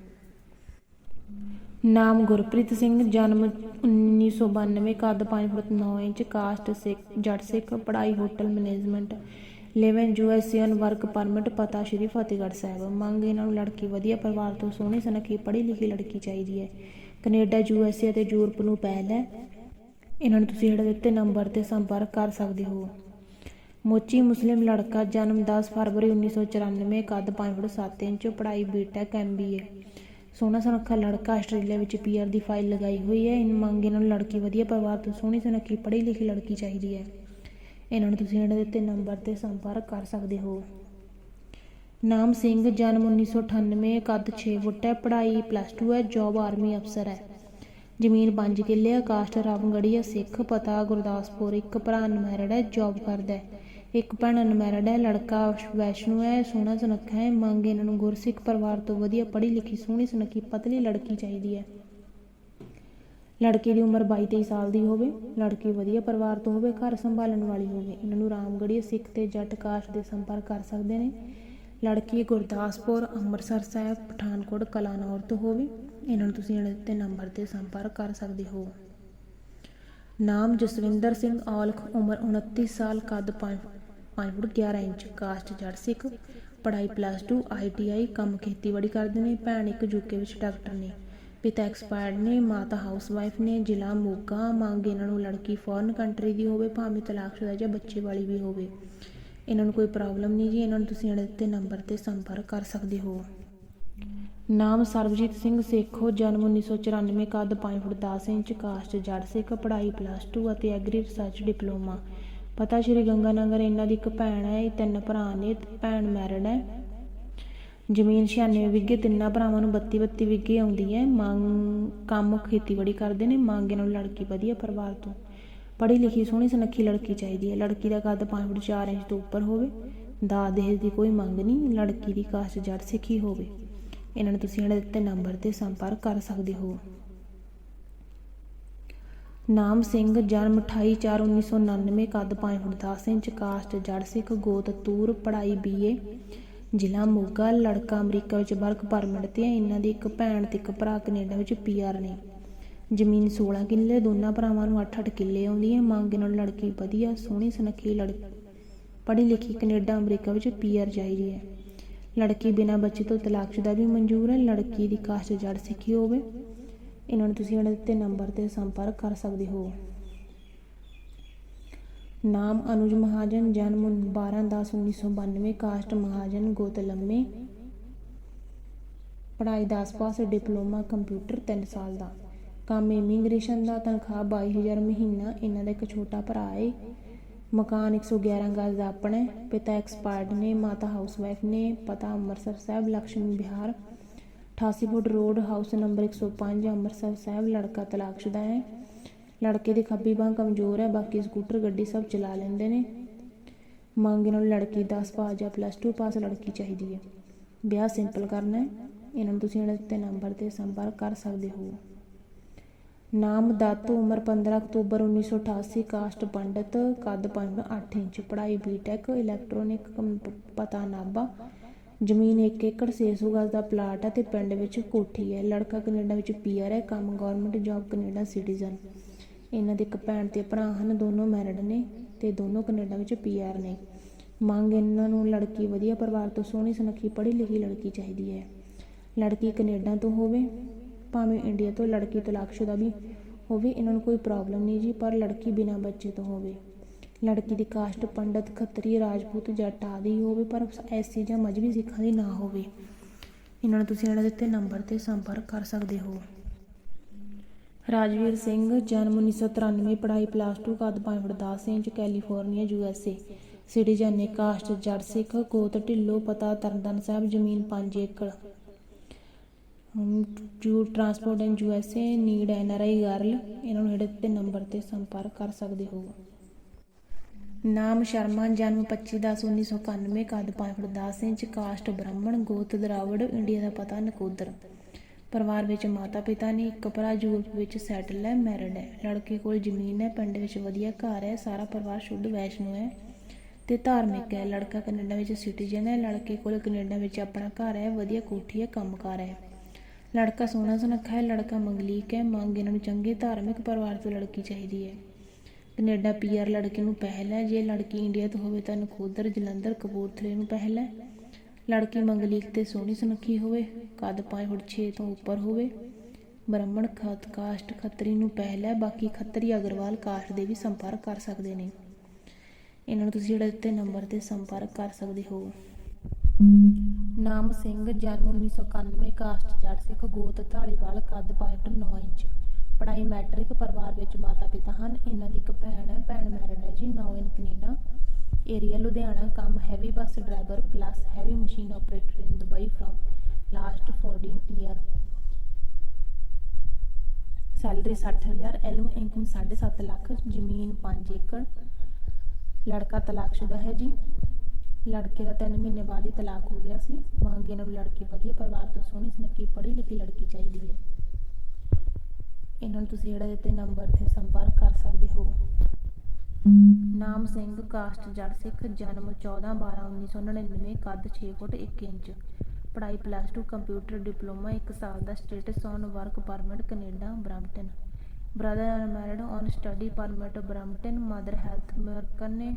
ਨਾਮ ਗੁਰਪ੍ਰੀਤ ਸਿੰਘ, ਜਨਮ 1992 ਕੱਦ 5 ਫੁੱਟ 9 ਇੰਚ ਕਾਸਟ ਸਿੱਖ, ਜੱਟ ਸਿੱਖ, ਪੜ੍ਹਾਈ ਹੋਟਲ ਮੈਨੇਜਮੈਂਟ ਲਿਵ ਇਨ ਯੂਐਸਏਨ ਵਰਕ ਪਰਮਿਟ ਪਤਾ ਸ਼੍ਰੀ ਫਤਿਹਗੜ੍ਹ ਸਾਹਿਬ। ਮੰਗ ਇਹਨਾਂ ਨੂੰ, ਲੜਕੀ ਵਧੀਆ ਪਰਿਵਾਰ ਤੋਂ ਸੋਹਣੀ ਸੁਨੱਖੀ ਪੜ੍ਹੀ ਲਿਖੀ ਲੜਕੀ ਚਾਹੀਦੀ ਹੈ। ਕੈਨੇਡਾ ਯੂਐਸਏ ਅਤੇ ਯੂਰਪ ਨੂੰ ਪਹਿਲ ਹੈ। ਇਹਨਾਂ ਨੂੰ ਤੁਸੀਂ ਹੇਠ ਦਿੱਤੇ ਨੰਬਰ ਤੇ ਸੰਪਰਕ ਕਰ ਸਕਦੇ ਹੋ। ਮੋਚੀ ਮੁਸਲਿਮ ਲੜਕਾ, ਜਨਮ 10 ਫਰਵਰੀ 1994 ਕੱਦ 5 ਫੁੱਟ 7 ਇੰਚ, ਪੜ੍ਹਾਈ ਬੀਟੈਕ ਐਮਬੀਏ ਸੋਹਣਾ ਸੁਨੱਖਾ ਲੜਕਾ ਆਸਟ੍ਰੇਲੀਆ ਵਿੱਚ ਪੀਆਰ ਦੀ ਫਾਈਲ ਲਗਾਈ ਹੋਈ ਹੈ। ਇਨ ਮੰਗ ਇਹਨਾਂ ਨੂੰ ਲੜਕੀ ਵਧੀਆ ਪਰਿਵਾਰ ਤੋਂ ਸੋਹਣੀ ਸੁਨੱਖੀ ਪੜ੍ਹੀ ਲਿਖੀ ਲੜਕੀ ਚਾਹੀਦੀ ਹੈ। ਇਹਨਾਂ ਨੂੰ ਤੁਸੀਂ ਇਹਨਾਂ ਦੇ ਦਿੱਤੇ ਨੰਬਰ ਤੇ ਸੰਪਰਕ ਕਰ ਸਕਦੇ ਹੋ। ਨਾਮ ਸਿੰਘ, ਜਨਮ 1998 ਕੱਦ 6 ਫੁੱਟ ਹੈ, ਪੜ੍ਹਾਈ ਪਲੱਸ 2 ਹੈ ਜੌਬ ਆਰਮੀ ਅਫਸਰ ਹੈ। ਜ਼ਮੀਨ 5 ਕਿੱਲੇ ਹੈ ਕਾਸਟ ਰਾਮਗੜੀਆ ਸਿੱਖ, ਪਤਾ ਗੁਰਦਾਸਪੁਰ, ਇੱਕ ਭਰਾ ਅਨਮੈਰਿਡ ਹੈ ਜੌਬ ਕਰਦਾ ਹੈ। ਇੱਕ ਭੈਣ ਅਨਮੈਰਿਡ ਹੈ, ਲੜਕਾ ਵੈਸ਼ਨੂ ਹੈ, ਸੋਹਣਾ ਸੁਨੱਖਾ ਹੈ, ਮੰਗ ਇਹਨਾਂ ਨੂੰ ਗੁਰਸਿੱਖ ਪਰਿਵਾਰ ਤੋਂ ਵਧੀਆ ਪੜ੍ਹੀ ਲਿਖੀ, ਸੋਹਣੀ ਸੁਨੱਖੀ ਪਤਲੀ ਲੜਕੀ ਚਾਹੀਦੀ ਹੈ। ਲੜਕੀ ਦੀ ਉਮਰ 22-23 ਸਾਲ ਦੀ ਹੋਵੇ, ਲੜਕੀ ਵਧੀਆ ਪਰਿਵਾਰ ਤੋਂ ਹੋਵੇ, ਘਰ ਸੰਭਾਲਣ ਵਾਲੀ ਹੋਵੇ, ਇਹਨਾਂ ਨੂੰ ਰਾਮਗੜੀਆ ਸਿੱਖ ਤੇ ਜੱਟ ਕਾਸ਼ ਦੇ ਸੰਪਰਕ ਕਰ ਸਕਦੇ ਨੇ। ਲੜਕੀ ਗੁਰਦਾਸਪੁਰ, ਅੰਮ੍ਰਿਤਸਰ ਸਾਹਿਬ, ਪਠਾਨਕੋਟ, ਕਲਾਨੌਰ ਤੋਂ ਹੋਵੇ, ਇਹਨਾਂ ਨੂੰ ਤੁਸੀਂ ਇਹਨਾਂ ਦੇ ਨੰਬਰ ਤੇ ਸੰਪਰਕ ਕਰ ਸਕਦੇ ਹੋ। ਨਾਮ ਜਸਵਿੰਦਰ ਸਿੰਘ ਔਲਖ, ਉਮਰ 29 ਸਾਲ, ਕੱਦ 5 ਫੁੱਟ 11 ਇੰਚ ਕਾਸਟ ਜੜ ਸਿੱਖ, ਪੜ੍ਹਾਈ ਪਲੱਸ 2 ਆਈਟੀਆਈ ਕੰਮ ਖੇਤੀਬਾੜੀ ਕਰਦੇ ਨੇ, ਭੈਣ ਇੱਕ ਯੂਕੇ ਵਿੱਚ ਡਾਕਟਰ ਨੇ। ਪਿਤਾ ਐਕਸਪਾਇਰਡ ਨੇ, ਮਾਤਾ ਹਾਊਸਵਾਈਫ ਨੇ, ਜ਼ਿਲ੍ਹਾ ਮੋਗਾ, ਮੰਗ ਇਹਨਾਂ ਨੂੰ ਲੜਕੀ ਫੋਰਨ ਕੰਟਰੀ ਦੀ ਹੋਵੇ, ਭਾਵੇਂ ਤਲਾਕਸ਼ੁਦਾ ਜਾਂ ਬੱਚੇ ਵਾਲੀ ਵੀ ਹੋਵੇ। ਇਹਨਾਂ ਨੂੰ ਕੋਈ ਪ੍ਰੋਬਲਮ ਨਹੀਂ ਜੀ, ਇਹਨਾਂ ਨੂੰ ਤੁਸੀਂ ਇਹਨਾਂ ਦੇ ਦਿੱਤੇ ਨੰਬਰ ਤੇ ਸੰਪਰਕ ਕਰ ਸਕਦੇ ਹੋ। ਨਾਮ ਸਰਬਜੀਤ ਸਿੰਘ ਸੇਖੋ, ਜਨਮ 1994 ਕੱਦ 5 ਫੁੱਟ 10 ਇੰਚ ਕਾਸਟ ਜੜ ਸਿੱਖ, ਪੜ੍ਹਾਈ ਪਲੱਸ 2 ਅਤੇ ਐਗਰੀ ਰਿਸਰਚ ਡਿਪਲੋਮਾ ਪਤਾ ਸ਼੍ਰੀ ਗੰਗਾਨਗਰ ਇਹਨਾਂ ਦੀ ਇੱਕ ਭੈਣ ਹੈ, ਇਹ ਤਿੰਨ ਭਰਾ ਨੇ, ਭੈਣ ਮੈਰਿਡ ਹੈ। ਜ਼ਮੀਨ 96 ਵਿਗੇ ਤਿੰਨਾਂ ਭਰਾਵਾਂ ਨੂੰ 32 32 ਵਿਗੇ ਆਉਂਦੀ ਹੈ। ਮੰਗ, ਕੰਮ ਖੇਤੀਬਾੜੀ ਕਰਦੇ ਨੇ, ਮੰਗ ਨੂੰ ਲੜਕੀ ਵਧੀਆ ਪਰਿਵਾਰ ਤੋਂ। ਪੜ੍ਹੀ ਲਿਖੀ, ਸੋਹਣੀ ਸੁਨੱਖੀ ਲੜਕੀ ਚਾਹੀਦੀ ਹੈ। ਲੜਕੀ ਦਾ ਕੱਦ 5 ਫੁੱਟ 4 ਇੰਚ ਤੋਂ ਉੱਪਰ ਹੋਵੇ, ਦਾ ਦਹੇਜ ਦੀ ਕੋਈ ਮੰਗ ਨਹੀਂ, ਲੜਕੀ ਦੀ ਕਾਸਟ ਜੱਟ ਸਿੱਖੀ ਹੋਵੇ। ਇਹਨਾਂ ਨੂੰ ਤੁਸੀਂ ਇਹਨਾਂ ਦੇ ਦਿੱਤੇ ਨੰਬਰ ਤੇ ਸੰਪਰਕ ਕਰ ਸਕਦੇ ਹੋ। ਨਾਮ ਸਿੰਘ, ਜਨਮ 28/4/1999 ਕੱਦ 5 ਫੁੱਟ 10 ਇੰਚ ਕਾਸਟ ਜੜ ਸਿੱਖ, ਗੋਤ, ਤੂਰ, ਪੜ੍ਹਾਈ, ਬੀਏ, ਜ਼ਿਲ੍ਹਾ ਮੋਗਾ, ਲੜਕਾ ਅਮਰੀਕਾ ਵਿੱਚ ਵਰਕ ਪਰਮਿਟ ਤੇ ਹੈ ਇਹਨਾਂ ਦੀ ਇੱਕ ਭੈਣ ਤੇ ਇੱਕ ਭਰਾ ਕੈਨੇਡਾ ਵਿੱਚ ਪੀਆਰ ਨੇ। ਜ਼ਮੀਨ 16 ਕਿੱਲੇ, ਦੋਨਾਂ ਭਰਾਵਾਂ ਨੂੰ 8-8 ਕਿੱਲੇ ਆਉਂਦੀ ਹੈ ਮੰਗ ਨਾਲ ਲੜਕੀ ਵਧੀਆ, ਸੋਹਣੀ ਸੁਨੱਖੀ ਲੜਕੀ ਪੜ੍ਹੀ ਲਿਖੀ ਕੈਨੇਡਾ, ਅਮਰੀਕਾ ਵਿੱਚ ਪੀਆਰ ਚਾਹੀਦੀ ਹੈ ਲੜਕੀ ਬਿਨਾਂ ਬੱਚੇ ਤੋਂ ਤਲਾਕਸ਼ੁਦਾ ਵੀ ਮਨਜ਼ੂਰ ਹੈ ਲੜਕੀ ਦੀ ਕਾਸਟ ਜੜ ਸਿੱਖੀ ਹੋਵੇ। ਇਹਨਾਂ ਨੂੰ ਤੁਸੀਂ ਇਹਨਾਂ ਦੇ ਦਿੱਤੇ ਨੰਬਰ ਤੇ ਸੰਪਰਕ ਕਰ ਸਕਦੇ ਹੋ। ਨਾਮ ਅਨੁਜ ਮਹਾਜਨ, ਜਨਮ 12/10/1992 ਕਾਸਟ ਮਹਾਜਨ ਗੋਤ ਲੰਮੇ ਪੜ੍ਹਾਈ 10 ਪਾਸ ਡਿਪਲੋਮਾ ਕੰਪਿਊਟਰ 3 ਸਾਲ ਦਾ। ਕੰਮ ਇਮੀਗ੍ਰੇਸ਼ਨ ਦਾ, ਤਨਖਾਹ 22000 ਮਹੀਨਾ, ਇਹਨਾਂ ਦਾ ਇੱਕ ਛੋਟਾ ਭਰਾ ਏ। ਮਕਾਨ 111 ਗਜ਼ ਦਾ ਆਪਣਾ ਪਿਤਾ ਐਕਸਪਰਟ ਨੇ, ਮਾਤਾ ਹਾਊਸਵਾਈਫ ਨੇ, ਪਤਾ Amritsar Sahib Lakshmi Vihar 88 foot road, house number 105 Amritsar Sahib, ਲੜਕਾ ਤਲਾਕਸ਼ੁਦਾ ਹੈ। ਲੜਕੇ ਦੀ ਖੱਬੀ ਬਾਂਹ ਕਮਜ਼ੋਰ ਹੈ, ਬਾਕੀ ਸਕੂਟਰ ਗੱਡੀ ਸਭ ਚਲਾ ਲੈਂਦੇ ਨੇ। ਮੰਗ ਨਾਲ ਲੜਕੀ 10 ਪਾਸ ਜਾਂ ਪਲੱਸ 2 ਪਾਸ ਲੜਕੀ ਚਾਹੀਦੀ ਹੈ। ਵਿਆਹ ਸਿੰਪਲ ਕਰਨਾ ਹੈ। ਇਹਨਾਂ ਨੂੰ ਤੁਸੀਂ ਇਹਨਾਂ ਦਿੱਤੇ ਨੰਬਰ ਤੇ ਸੰਪਰਕ ਕਰ ਸਕਦੇ ਹੋ। ਨਾਮ, ਦੱਤ, ਉਮਰ 15 ਅਕਤੂਬਰ 1988 ਕਾਸਟ ਪੰਡਤ, ਕੱਦ 8 ਇੰਚ, ਪੜ੍ਹਾਈ ਬੀਟੈਕ ਇਲੈਕਟ੍ਰੋਨਿਕ ਪਤਾ ਨਾਭਾ। ਜ਼ਮੀਨ 1 ਏਕੜ 600 ਗਜ਼ ਦਾ ਪਲਾਟ ਹੈ ਤੇ ਪਿੰਡ ਵਿੱਚ ਕੋਠੀ ਹੈ। ਲੜਕਾ ਕੈਨੇਡਾ ਵਿੱਚ ਪੀਆਰ ਹੈ, ਕੰਮ ਗਵਰਨਮੈਂਟ ਜੌਬ ਕੈਨੇਡਾ ਸਿਟੀਜ਼ਨ ਇਹਨਾਂ ਦੇ ਇੱਕ ਭੈਣ ਤੇ ਭਰਾ ਹਨ, ਦੋਨੋਂ ਮੈਰਿਡ ਨੇ ਤੇ ਦੋਨੋਂ ਕੈਨੇਡਾ ਵਿੱਚ ਪੀਆਰ ਨੇ। ਮੰਗ ਇਹਨਾਂ ਨੂੰ, ਲੜਕੀ ਵਧੀਆ ਪਰਿਵਾਰ ਤੋਂ ਸੋਹਣੀ, ਸੁਨੱਖੀ, ਪੜ੍ਹੀ ਲਿਖੀ ਲੜਕੀ ਚਾਹੀਦੀ ਹੈ। ਲੜਕੀ ਕੈਨੇਡਾ ਤੋਂ ਹੋਵੇ, ਭਾਵੇਂ ਇੰਡੀਆ ਤੋਂ, ਲੜਕੀ ਤਲਾਕਸ਼ੁਦਾ ਵੀ ਹੋਵੇ, ਇਹਨਾਂ ਨੂੰ ਕੋਈ ਪ੍ਰੋਬਲਮ ਨਹੀਂ ਜੀ, ਪਰ ਲੜਕੀ ਬਿਨਾਂ ਬੱਚੇ ਤੋਂ ਹੋਵੇ। ਲੜਕੀ ਦੀ ਕਾਸਟ ਪੰਡਤ, ਖੱਤਰੀ, ਰਾਜਪੂਤ ਜੱਟ ਆਦਿ ਹੋਵੇ, ਪਰ ਐਸੀ ਜਾਂ ਮਜਬੀ ਸਿੱਖਾਂ ਦੀ ਨਾ ਹੋਵੇ। ਇਹਨਾਂ ਨੂੰ ਤੁਸੀਂ ਇਹਨਾਂ ਦੇ ਉੱਤੇ ਨੰਬਰ ਤੇ ਸੰਪਰਕ ਕਰ ਸਕਦੇ ਹੋ। ਰਾਜਵੀਰ ਸਿੰਘ, ਜਨਮ 1993 ਪੜ੍ਹਾਈ ਪਲੱਸ 2 ਕੱਦ 5 foot 10 inch, California, U S A. Citizen ਨੇ ਕਾਸਟ ਜੱਟ ਸਿੱਖ, ਗੋਤ, ਢਿੱਲੋਂ, ਪਤਾ, ਤਰਨਤਾਰਨ ਸਾਹਿਬ, ਜ਼ਮੀਨ 5 acre. To transport in U S A need N R I girl ਇਹਨਾਂ ਨੂੰ ਜਿਹੜੇ ਤੇ ਨੰਬਰ ਤੇ ਸੰਪਰਕ ਕਰ ਸਕਦੇ ਹੋ। ਨਾਮ ਸ਼ਰਮਾ, ਜਨਮ 25/10/1991 ਕੱਦ 5 ਫੁੱਟ 10 ਇੰਚ, ਕਾਸਟ ਬ੍ਰਾਹਮਣ, ਗੋਤ ਦਰਾਵੜ, ਇੰਡੀਆ ਦਾ ਪਤਾ ਨਕੋਦਰ। ਪਰਿਵਾਰ ਵਿੱਚ ਮਾਤਾ ਪਿਤਾ ਨੇ ਇੱਕ ਭਰਾ ਯੂਰਪ ਵਿੱਚ ਸੈਟਲ ਹੈ, ਮੈਰਿਡ ਹੈ। ਲੜਕੇ ਕੋਲ ਜ਼ਮੀਨ ਹੈ, ਪਿੰਡ ਵਿੱਚ ਵਧੀਆ ਘਰ ਹੈ, ਸਾਰਾ ਪਰਿਵਾਰ ਸ਼ੁੱਧ ਵੈਸ਼ਨੂ ਹੈ ਤੇ ਧਾਰਮਿਕ ਹੈ। ਲੜਕਾ ਕੈਨੇਡਾ ਵਿੱਚ ਸਿਟੀਜ਼ਨ ਹੈ, ਲੜਕੇ ਕੋਲ ਕੈਨੇਡਾ ਵਿੱਚ ਆਪਣਾ ਘਰ ਹੈ, ਵਧੀਆ ਕੋਠੀ ਹੈ, ਕੰਮਕਾਰ ਹੈ। ਲੜਕਾ ਸੋਹਣਾ ਸੁਨੱਖਾ ਹੈ, ਲੜਕਾ ਮੰਗਲੀਕ ਹੈ, ਮੰਗ ਇਹਨਾਂ ਨੂੰ ਚੰਗੇ ਧਾਰਮਿਕ ਪਰਿਵਾਰ ਤੋਂ ਲੜਕੀ ਚਾਹੀਦੀ ਹੈ। ਕੈਨੇਡਾ ਪੀਆਰ ਲੜਕੇ ਨੂੰ ਪਹਿਲ ਜੇ ਲੜਕੀ ਇੰਡੀਆ ਤੋਂ ਹੋਵੇ ਤਾਂ ਨਕੋਦਰ ਜਲੰਧਰ ਕਪੂਰਥਲੇ ਨੂੰ ਪਹਿਲ ਲੜਕੀ ਮੰਗਲੀਕ ਤੇ ਸੋਹਣੀ ਸੁਨੱਖੀ ਹੋਵੇ। ਕੱਦ 5 ਫੁੱਟ 6 ਤੋਂ ਉੱਪਰ ਹੋਵੇ। ਬ੍ਰਾਹਮਣ ਖਤ ਕਾਸਟ ਖੱਤਰੀ ਨੂੰ ਪਹਿਲ ਬਾਕੀ ਖੱਤਰੀ ਅਗਰਵਾਲ ਕਾਸਟ ਦੇ ਵੀ ਸੰਪਰਕ ਕਰ ਸਕਦੇ ਨੇ। ਇਹਨਾਂ ਨੂੰ ਤੁਸੀਂ ਜਿਹੜਾ ਦਿੱਤੇ ਨੰਬਰ ਤੇ ਸੰਪਰਕ ਕਰ ਸਕਦੇ ਹੋ। ਨਾਮ ਸਿੰਘ, ਜਨਮ 1991 ਕਾਸਟ ਜੱਟ ਸਿੱਖ, ਗੋਤ ਢਾਲੀਵਾਲ ਕੱਦ 5 ਫੁੱਟ 9 ਇੰਚ। ਪੜ੍ਹਾਈ ਮੈਟ੍ਰਿਕ ਪਰਿਵਾਰ ਵਿੱਚ ਮਾਤਾ ਪਿਤਾ ਹਨ। ਇਹਨਾਂ ਦੀ ਇੱਕ ਭੈਣ ਹੈ, ਭੈਣ ਮੈਰਿਡ ਹੈ ਜੀ, ਨੌ ਇਨ ਕੈਨੇਡਾ। ਏਰੀਆ ਲੁਧਿਆਣਾ, ਕੰਮ heavy bus driver plus heavy machine operator in Dubai firm last 14 year salary 60000 ਐਲੂ ਇਨਕਮ 7.5 ਲੱਖ, ਜ਼ਮੀਨ 5 ਏਕੜ। ਲੜਕਾ ਤਲਾਕਸ਼ੁਦਾ ਹੈ ਜੀ। ਲੜਕੇ ਦਾ 3 ਮਹੀਨੇ ਬਾਅਦ ਹੀ ਤਲਾਕ ਹੋ ਗਿਆ ਸੀ। ਮੰਗੇ ਨੂੰ ਲੜਕੀ ਵਧੀਆ ਪਰਿਵਾਰ ਤੋਂ ਸੋਹਣੀ ਸੁਨੱਖੀ ਪੜ੍ਹੀ ਲਿਖੀ ਲੜਕੀ ਚਾਹੀਦੀ ਹੈ। ਇਹਨਾਂ ਨੂੰ ਤੁਸੀਂ ਜਿਹੜਾ ਦਿੱਤੇ ਨੰਬਰ ਤੇ ਸੰਪਰਕ ਕਰ ਸਕਦੇ ਹੋ। ਨਾਮ ਸਿੰਘ, ਕਾਸਟ ਜੱਟ ਸਿੱਖ, ਜਨਮ 14 12 1999 ਕੱਦ 6 ਫੁੱਟ 1 ਇੰਚ। ਪੜ੍ਹਾਈ ਪਲੱਸ 2 ਕੰਪਿਊਟਰ ਡਿਪਲੋਮਾ 1 ਸਾਲ ਦਾ status on work permit Canada, Brampton. Brother unmarried on study permit Brampton. Mother health worker ਨੇ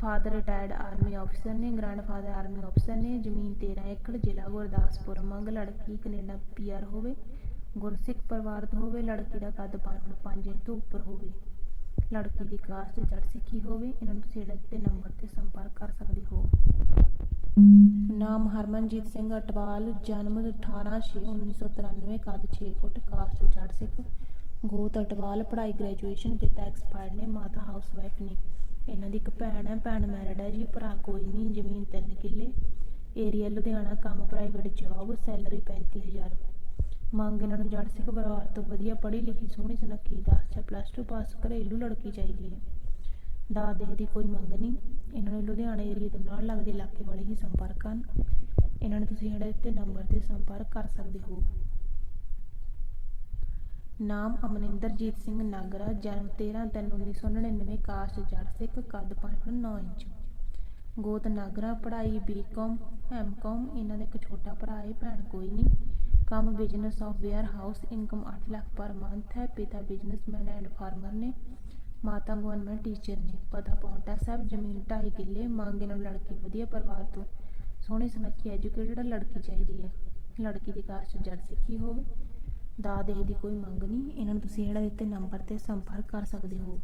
ਫਾਦਰ ਰਿਟਾਇਰਡ ਆਰਮੀ ਅਫਸਰ ਨੇ ਗ੍ਰੈਂਡਫਾਦਰ ਆਰਮੀ ਅਫਸਰ ਨੇ। ਜ਼ਮੀਨ 13 ਏਕੜ, ਜ਼ਿਲ੍ਹਾ ਗੁਰਦਾਸਪੁਰ। ਮੰਗ ਲੜਕੀ ਕੈਨੇਡਾ ਪੀਆਰ ਹੋਵੇ। ਗੁਰਸਿੱਖ ਪਰਿਵਾਰ ਤੋਂ ਹੋਵੇ, ਲੜਕੀ ਦਾ ਕੱਦ 5 ਇੰਚ ਤੋਂ ਉੱਪਰ ਹੋਵੇ। ਲੜਕੀ ਦੀ ਕਾਸਟ ਜੱਟ ਸਿੱਖੀ ਹੋਵੇ, ਇਹਨਾਂ ਨੂੰ ਤੁਸੀਂ ਜਿਹੜੇ ਨੰਬਰ ਤੇ ਸੰਪਰਕ ਕਰ ਸਕਦੇ ਹੋ। ਨਾਮ ਹਰਮਨਜੀਤ ਸਿੰਘ ਅਟਵਾਲ, ਜਨਮ 18/6/1993 ਕੱਦ 6 ਫੁੱਟ ਕਾਸਟ ਜੱਟ ਸਿੱਖ। ਗੋਤ ਅਟਵਾਲ, ਪੜ੍ਹਾਈ ਗ੍ਰੈਜੂਏਸ਼ਨ ਕੀਤਾ ਐਕਸਪਾਇਰਡ ਨੇ, ਮਾਤਾ ਹਾਊਸ ਵਾਈਫ ਨੇ। ਇਹਨਾਂ ਦੀ ਇੱਕ ਭੈਣ ਹੈ, ਭੈਣ ਮੈਰਿਡ ਹੈ ਜੀ, ਭਰਾ ਕੋਈ ਨਹੀਂ, ਜ਼ਮੀਨ 3 ਕਿੱਲੇ। ਏਰੀਆ ਲੁਧਿਆਣਾ, ਕੰਮ ਪ੍ਰਾਈਵੇਟ ਜੌਬ ਸੈਲਰੀ 35000 ਮੰਗ ਇਹਨਾਂ ਨੂੰ ਜੱਟ ਸਿੱਖ ਪਰਿਵਾਰ ਤੋਂ ਵਧੀਆ ਪੜ੍ਹੀ ਲਿਖੀ, ਸੋਹਣੀ ਸੁਨੱਖੀ 10 ਜਾਂ ਪਲੱਸ 2 ਪਾਸ ਘਰੇਲੂ ਲੜਕੀ ਚਾਹੀਦੀ ਹੈ। ਦਾਦੇ ਦੀ ਕੋਈ ਮੰਗ ਨਹੀਂ। ਇਹਨਾਂ ਨੂੰ ਲੁਧਿਆਣਾ ਏਰੀਆ ਤੋਂ ਨਾਲ ਲੱਗਦੇ ਇਲਾਕੇ ਵਾਲੇ ਹੀ ਸੰਪਰਕ ਕਰਨ ਇਹਨਾਂ ਨੂੰ ਤੁਸੀਂ ਜਿਹੜੇ ਤੇ ਨੰਬਰ ਤੇ ਸੰਪਰਕ ਕਰ ਸਕਦੇ ਹੋ। ਨਾਮ ਅਮਨਿੰਦਰਜੀਤ ਸਿੰਘ ਨਾਗਰਾ, ਜਨਮ 13/3/1999 ਕਾਸਟ ਜੜ ਸਿੱਖ, ਕੱਦ 5.9 ਇੰਚ। ਗੋਤ ਨਾਗਰਾ, ਪੜ੍ਹਾਈ ਬੀਕਾਮ ਐਮਕਾਮ ਇਹਨਾਂ ਦਾ ਇੱਕ ਛੋਟਾ ਭਰਾ ਹੈ, ਭੈਣ ਕੋਈ ਨਹੀਂ। ਕੰਮ business of warehouse income 8 lakh per month ਹੈ। ਪਿਤਾ ਬਿਜ਼ਨਸਮੈਨ ਐਂਡ ਫਾਰਮਰ ਨੇ। ਮਾਤਾ ਗਵਰਨਮੈਂਟ ਟੀਚਰ ਨੇ। ਪਤਾ ਪੌਂਟਾ ਸਾਹਿਬ ਜ਼ਮੀਨ 2.5 ਕਿੱਲੇ। ਮੰਗ ਨੂੰ ਲੜਕੀ ਵਧੀਆ ਪਰਿਵਾਰ ਤੋਂ। ਸੋਹਣੀ ਸੁਨੱਖੀ ਐਜੂਕੇਟਡ ਲੜਕੀ ਚਾਹੀਦੀ ਹੈ। ਲੜਕੀ ਦੀ ਕਾਸਟ ਜੜ ਸਿੱਖੀ ਹੋਵੇ। ਦਾ ਦਾਦੇ ਦੀ ਕੋਈ ਮੰਗ ਨਹੀਂ। ਇਹਨਾਂ ਨੂੰ ਤੁਸੀਂ ਜਿਹੜਾ ਦਿੱਤੇ ਨੰਬਰ ਤੇ ਸੰਪਰਕ ਕਰ ਸਕਦੇ ਹੋ।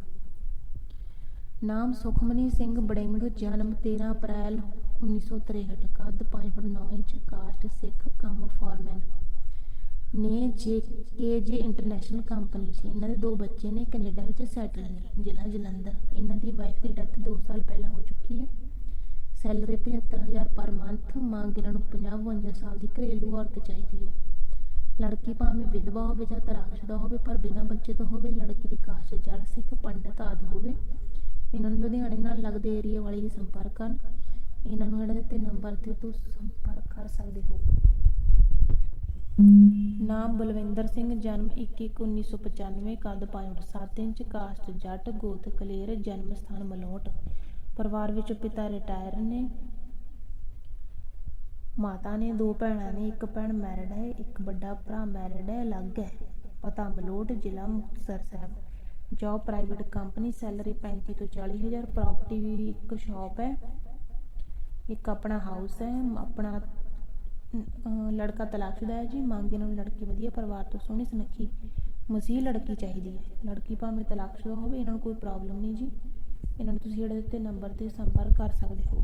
ਨਾਮ ਸੁਖਮਨੀ ਸਿੰਘ ਬੜੇਮੜ ਜਨਮ 13 ਅਪ੍ਰੈਲ 1963 ਕੱਦ 5 ਫੁੱਟ 9 ਇੰਚ, ਕਾਸਟ ਸਿੱਖ, ਕੰਮ ਫਾਰਮੈਨ ਨੇ ਜੇ ਜੇ ਇੰਟਰਨੈਸ਼ਨਲ ਕੰਪਨੀ ਸੀ, ਇਹਨਾਂ ਦੇ ਦੋ ਬੱਚੇ ਨੇ ਕੈਨੇਡਾ ਵਿੱਚ ਸੈਟਲ ਨੇ, ਜ਼ਿਲ੍ਹਾ ਜਲੰਧਰ। ਇਹਨਾਂ ਦੀ ਵਾਈਫ ਦੀ ਡੈਥ 2 ਸਾਲ ਪਹਿਲਾਂ ਹੋ ਚੁੱਕੀ ਹੈ। ਸੈਲਰੀ 75000 ਪਰ ਮੰਥ ਮੰਗ ਇਹਨਾਂ ਨੂੰ 50 52 ਸਾਲ ਦੀ ਘਰੇਲੂ ਔਰਤ ਚਾਹੀਦੀ ਹੈ। ਲੜਕੀ ਭਾਵੇਂ ਵਿਧਵਾ ਹੋਵੇ ਜਾਂ ਤਰਾਕਸ਼ਦਾ ਹੋਵੇ, ਪਰ ਬਿਨਾਂ ਬੱਚੇ ਤੋਂ ਹੋਵੇ, ਲੜਕੀ ਦੀ ਕਾਸ਼ਤ ਜੜ, ਸਿੱਖ, ਪੰਡਤ ਆਦਿ ਹੋਵੇ, ਇਹਨਾਂ ਨੂੰ ਲੁਧਿਆਣੇ ਨਾਲ ਲੱਗਦੇ ਏਰੀਆ ਵਾਲੇ ਹੀ ਸੰਪਰਕ ਕਰਨ ਇਹਨਾਂ ਨੂੰ ਇਹਨਾਂ ਦਿੱਤੇ ਨੰਬਰ ਤੇ ਤੁਸੀਂ ਸੰਪਰਕ ਕਰ ਸਕਦੇ ਹੋ। ਨਾਮ ਬਲਵਿੰਦਰ ਸਿੰਘ, ਜਨਮ 21/1995 ਕੱਦ 5.7 ਇੰਚ ਕਾਸਟ ਜੱਟ, ਗੋਤ ਕਲੇਰ, ਜਨਮ ਸਥਾਨ ਮਲੋਟ। ਪਰਿਵਾਰ ਵਿੱਚ ਪਿਤਾ ਰਿਟਾਇਰ ਨੇ। ਮਾਤਾ ਨੇ ਦੋ ਭੈਣਾਂ ਨੇ, ਇੱਕ ਭੈਣ ਮੈਰਿਡ ਹੈ, ਇੱਕ ਵੱਡਾ ਭਰਾ ਮੈਰਿਡ ਹੈ, ਅਲੱਗ ਹੈ। ਪਤਾ ਮਲੋਟ, ਜ਼ਿਲ੍ਹਾ Muktsar Sahib. Job private company salary 35 ਤੋਂ 40 ਹਜ਼ਾਰ ਪ੍ਰਾਪਰਟੀ ਵੀ ਇੱਕ ਸ਼ਾਪ ਹੈ। ਇੱਕ ਆਪਣਾ ਹਾਊਸ ਹੈ, ਆਪਣਾ ਲੜਕਾ ਤਲਾਕਸ਼ੁਦਾ ਹੈ ਜੀ ਮੰਗ ਇਹਨਾਂ ਨੂੰ ਲੜਕੀ ਵਧੀਆ, ਪਰਿਵਾਰ ਤੋਂ ਸੋਹਣੀ ਸੁਨੱਖੀ, ਮਸੀਹ ਲੜਕੀ ਚਾਹੀਦੀ ਹੈ। ਲੜਕੀ ਭਾਵੇਂ ਤਲਾਕਸ਼ੁਦਾ ਹੋਵੇ, ਇਹਨਾਂ ਨੂੰ ਕੋਈ ਪ੍ਰੋਬਲਮ ਨਹੀਂ ਜੀ। ਇਹਨਾਂ ਨੂੰ ਤੁਸੀਂ ਜਿਹੜੇ ਦਿੱਤੇ ਨੰਬਰ ਤੇ ਸੰਪਰਕ ਕਰ ਸਕਦੇ ਹੋ।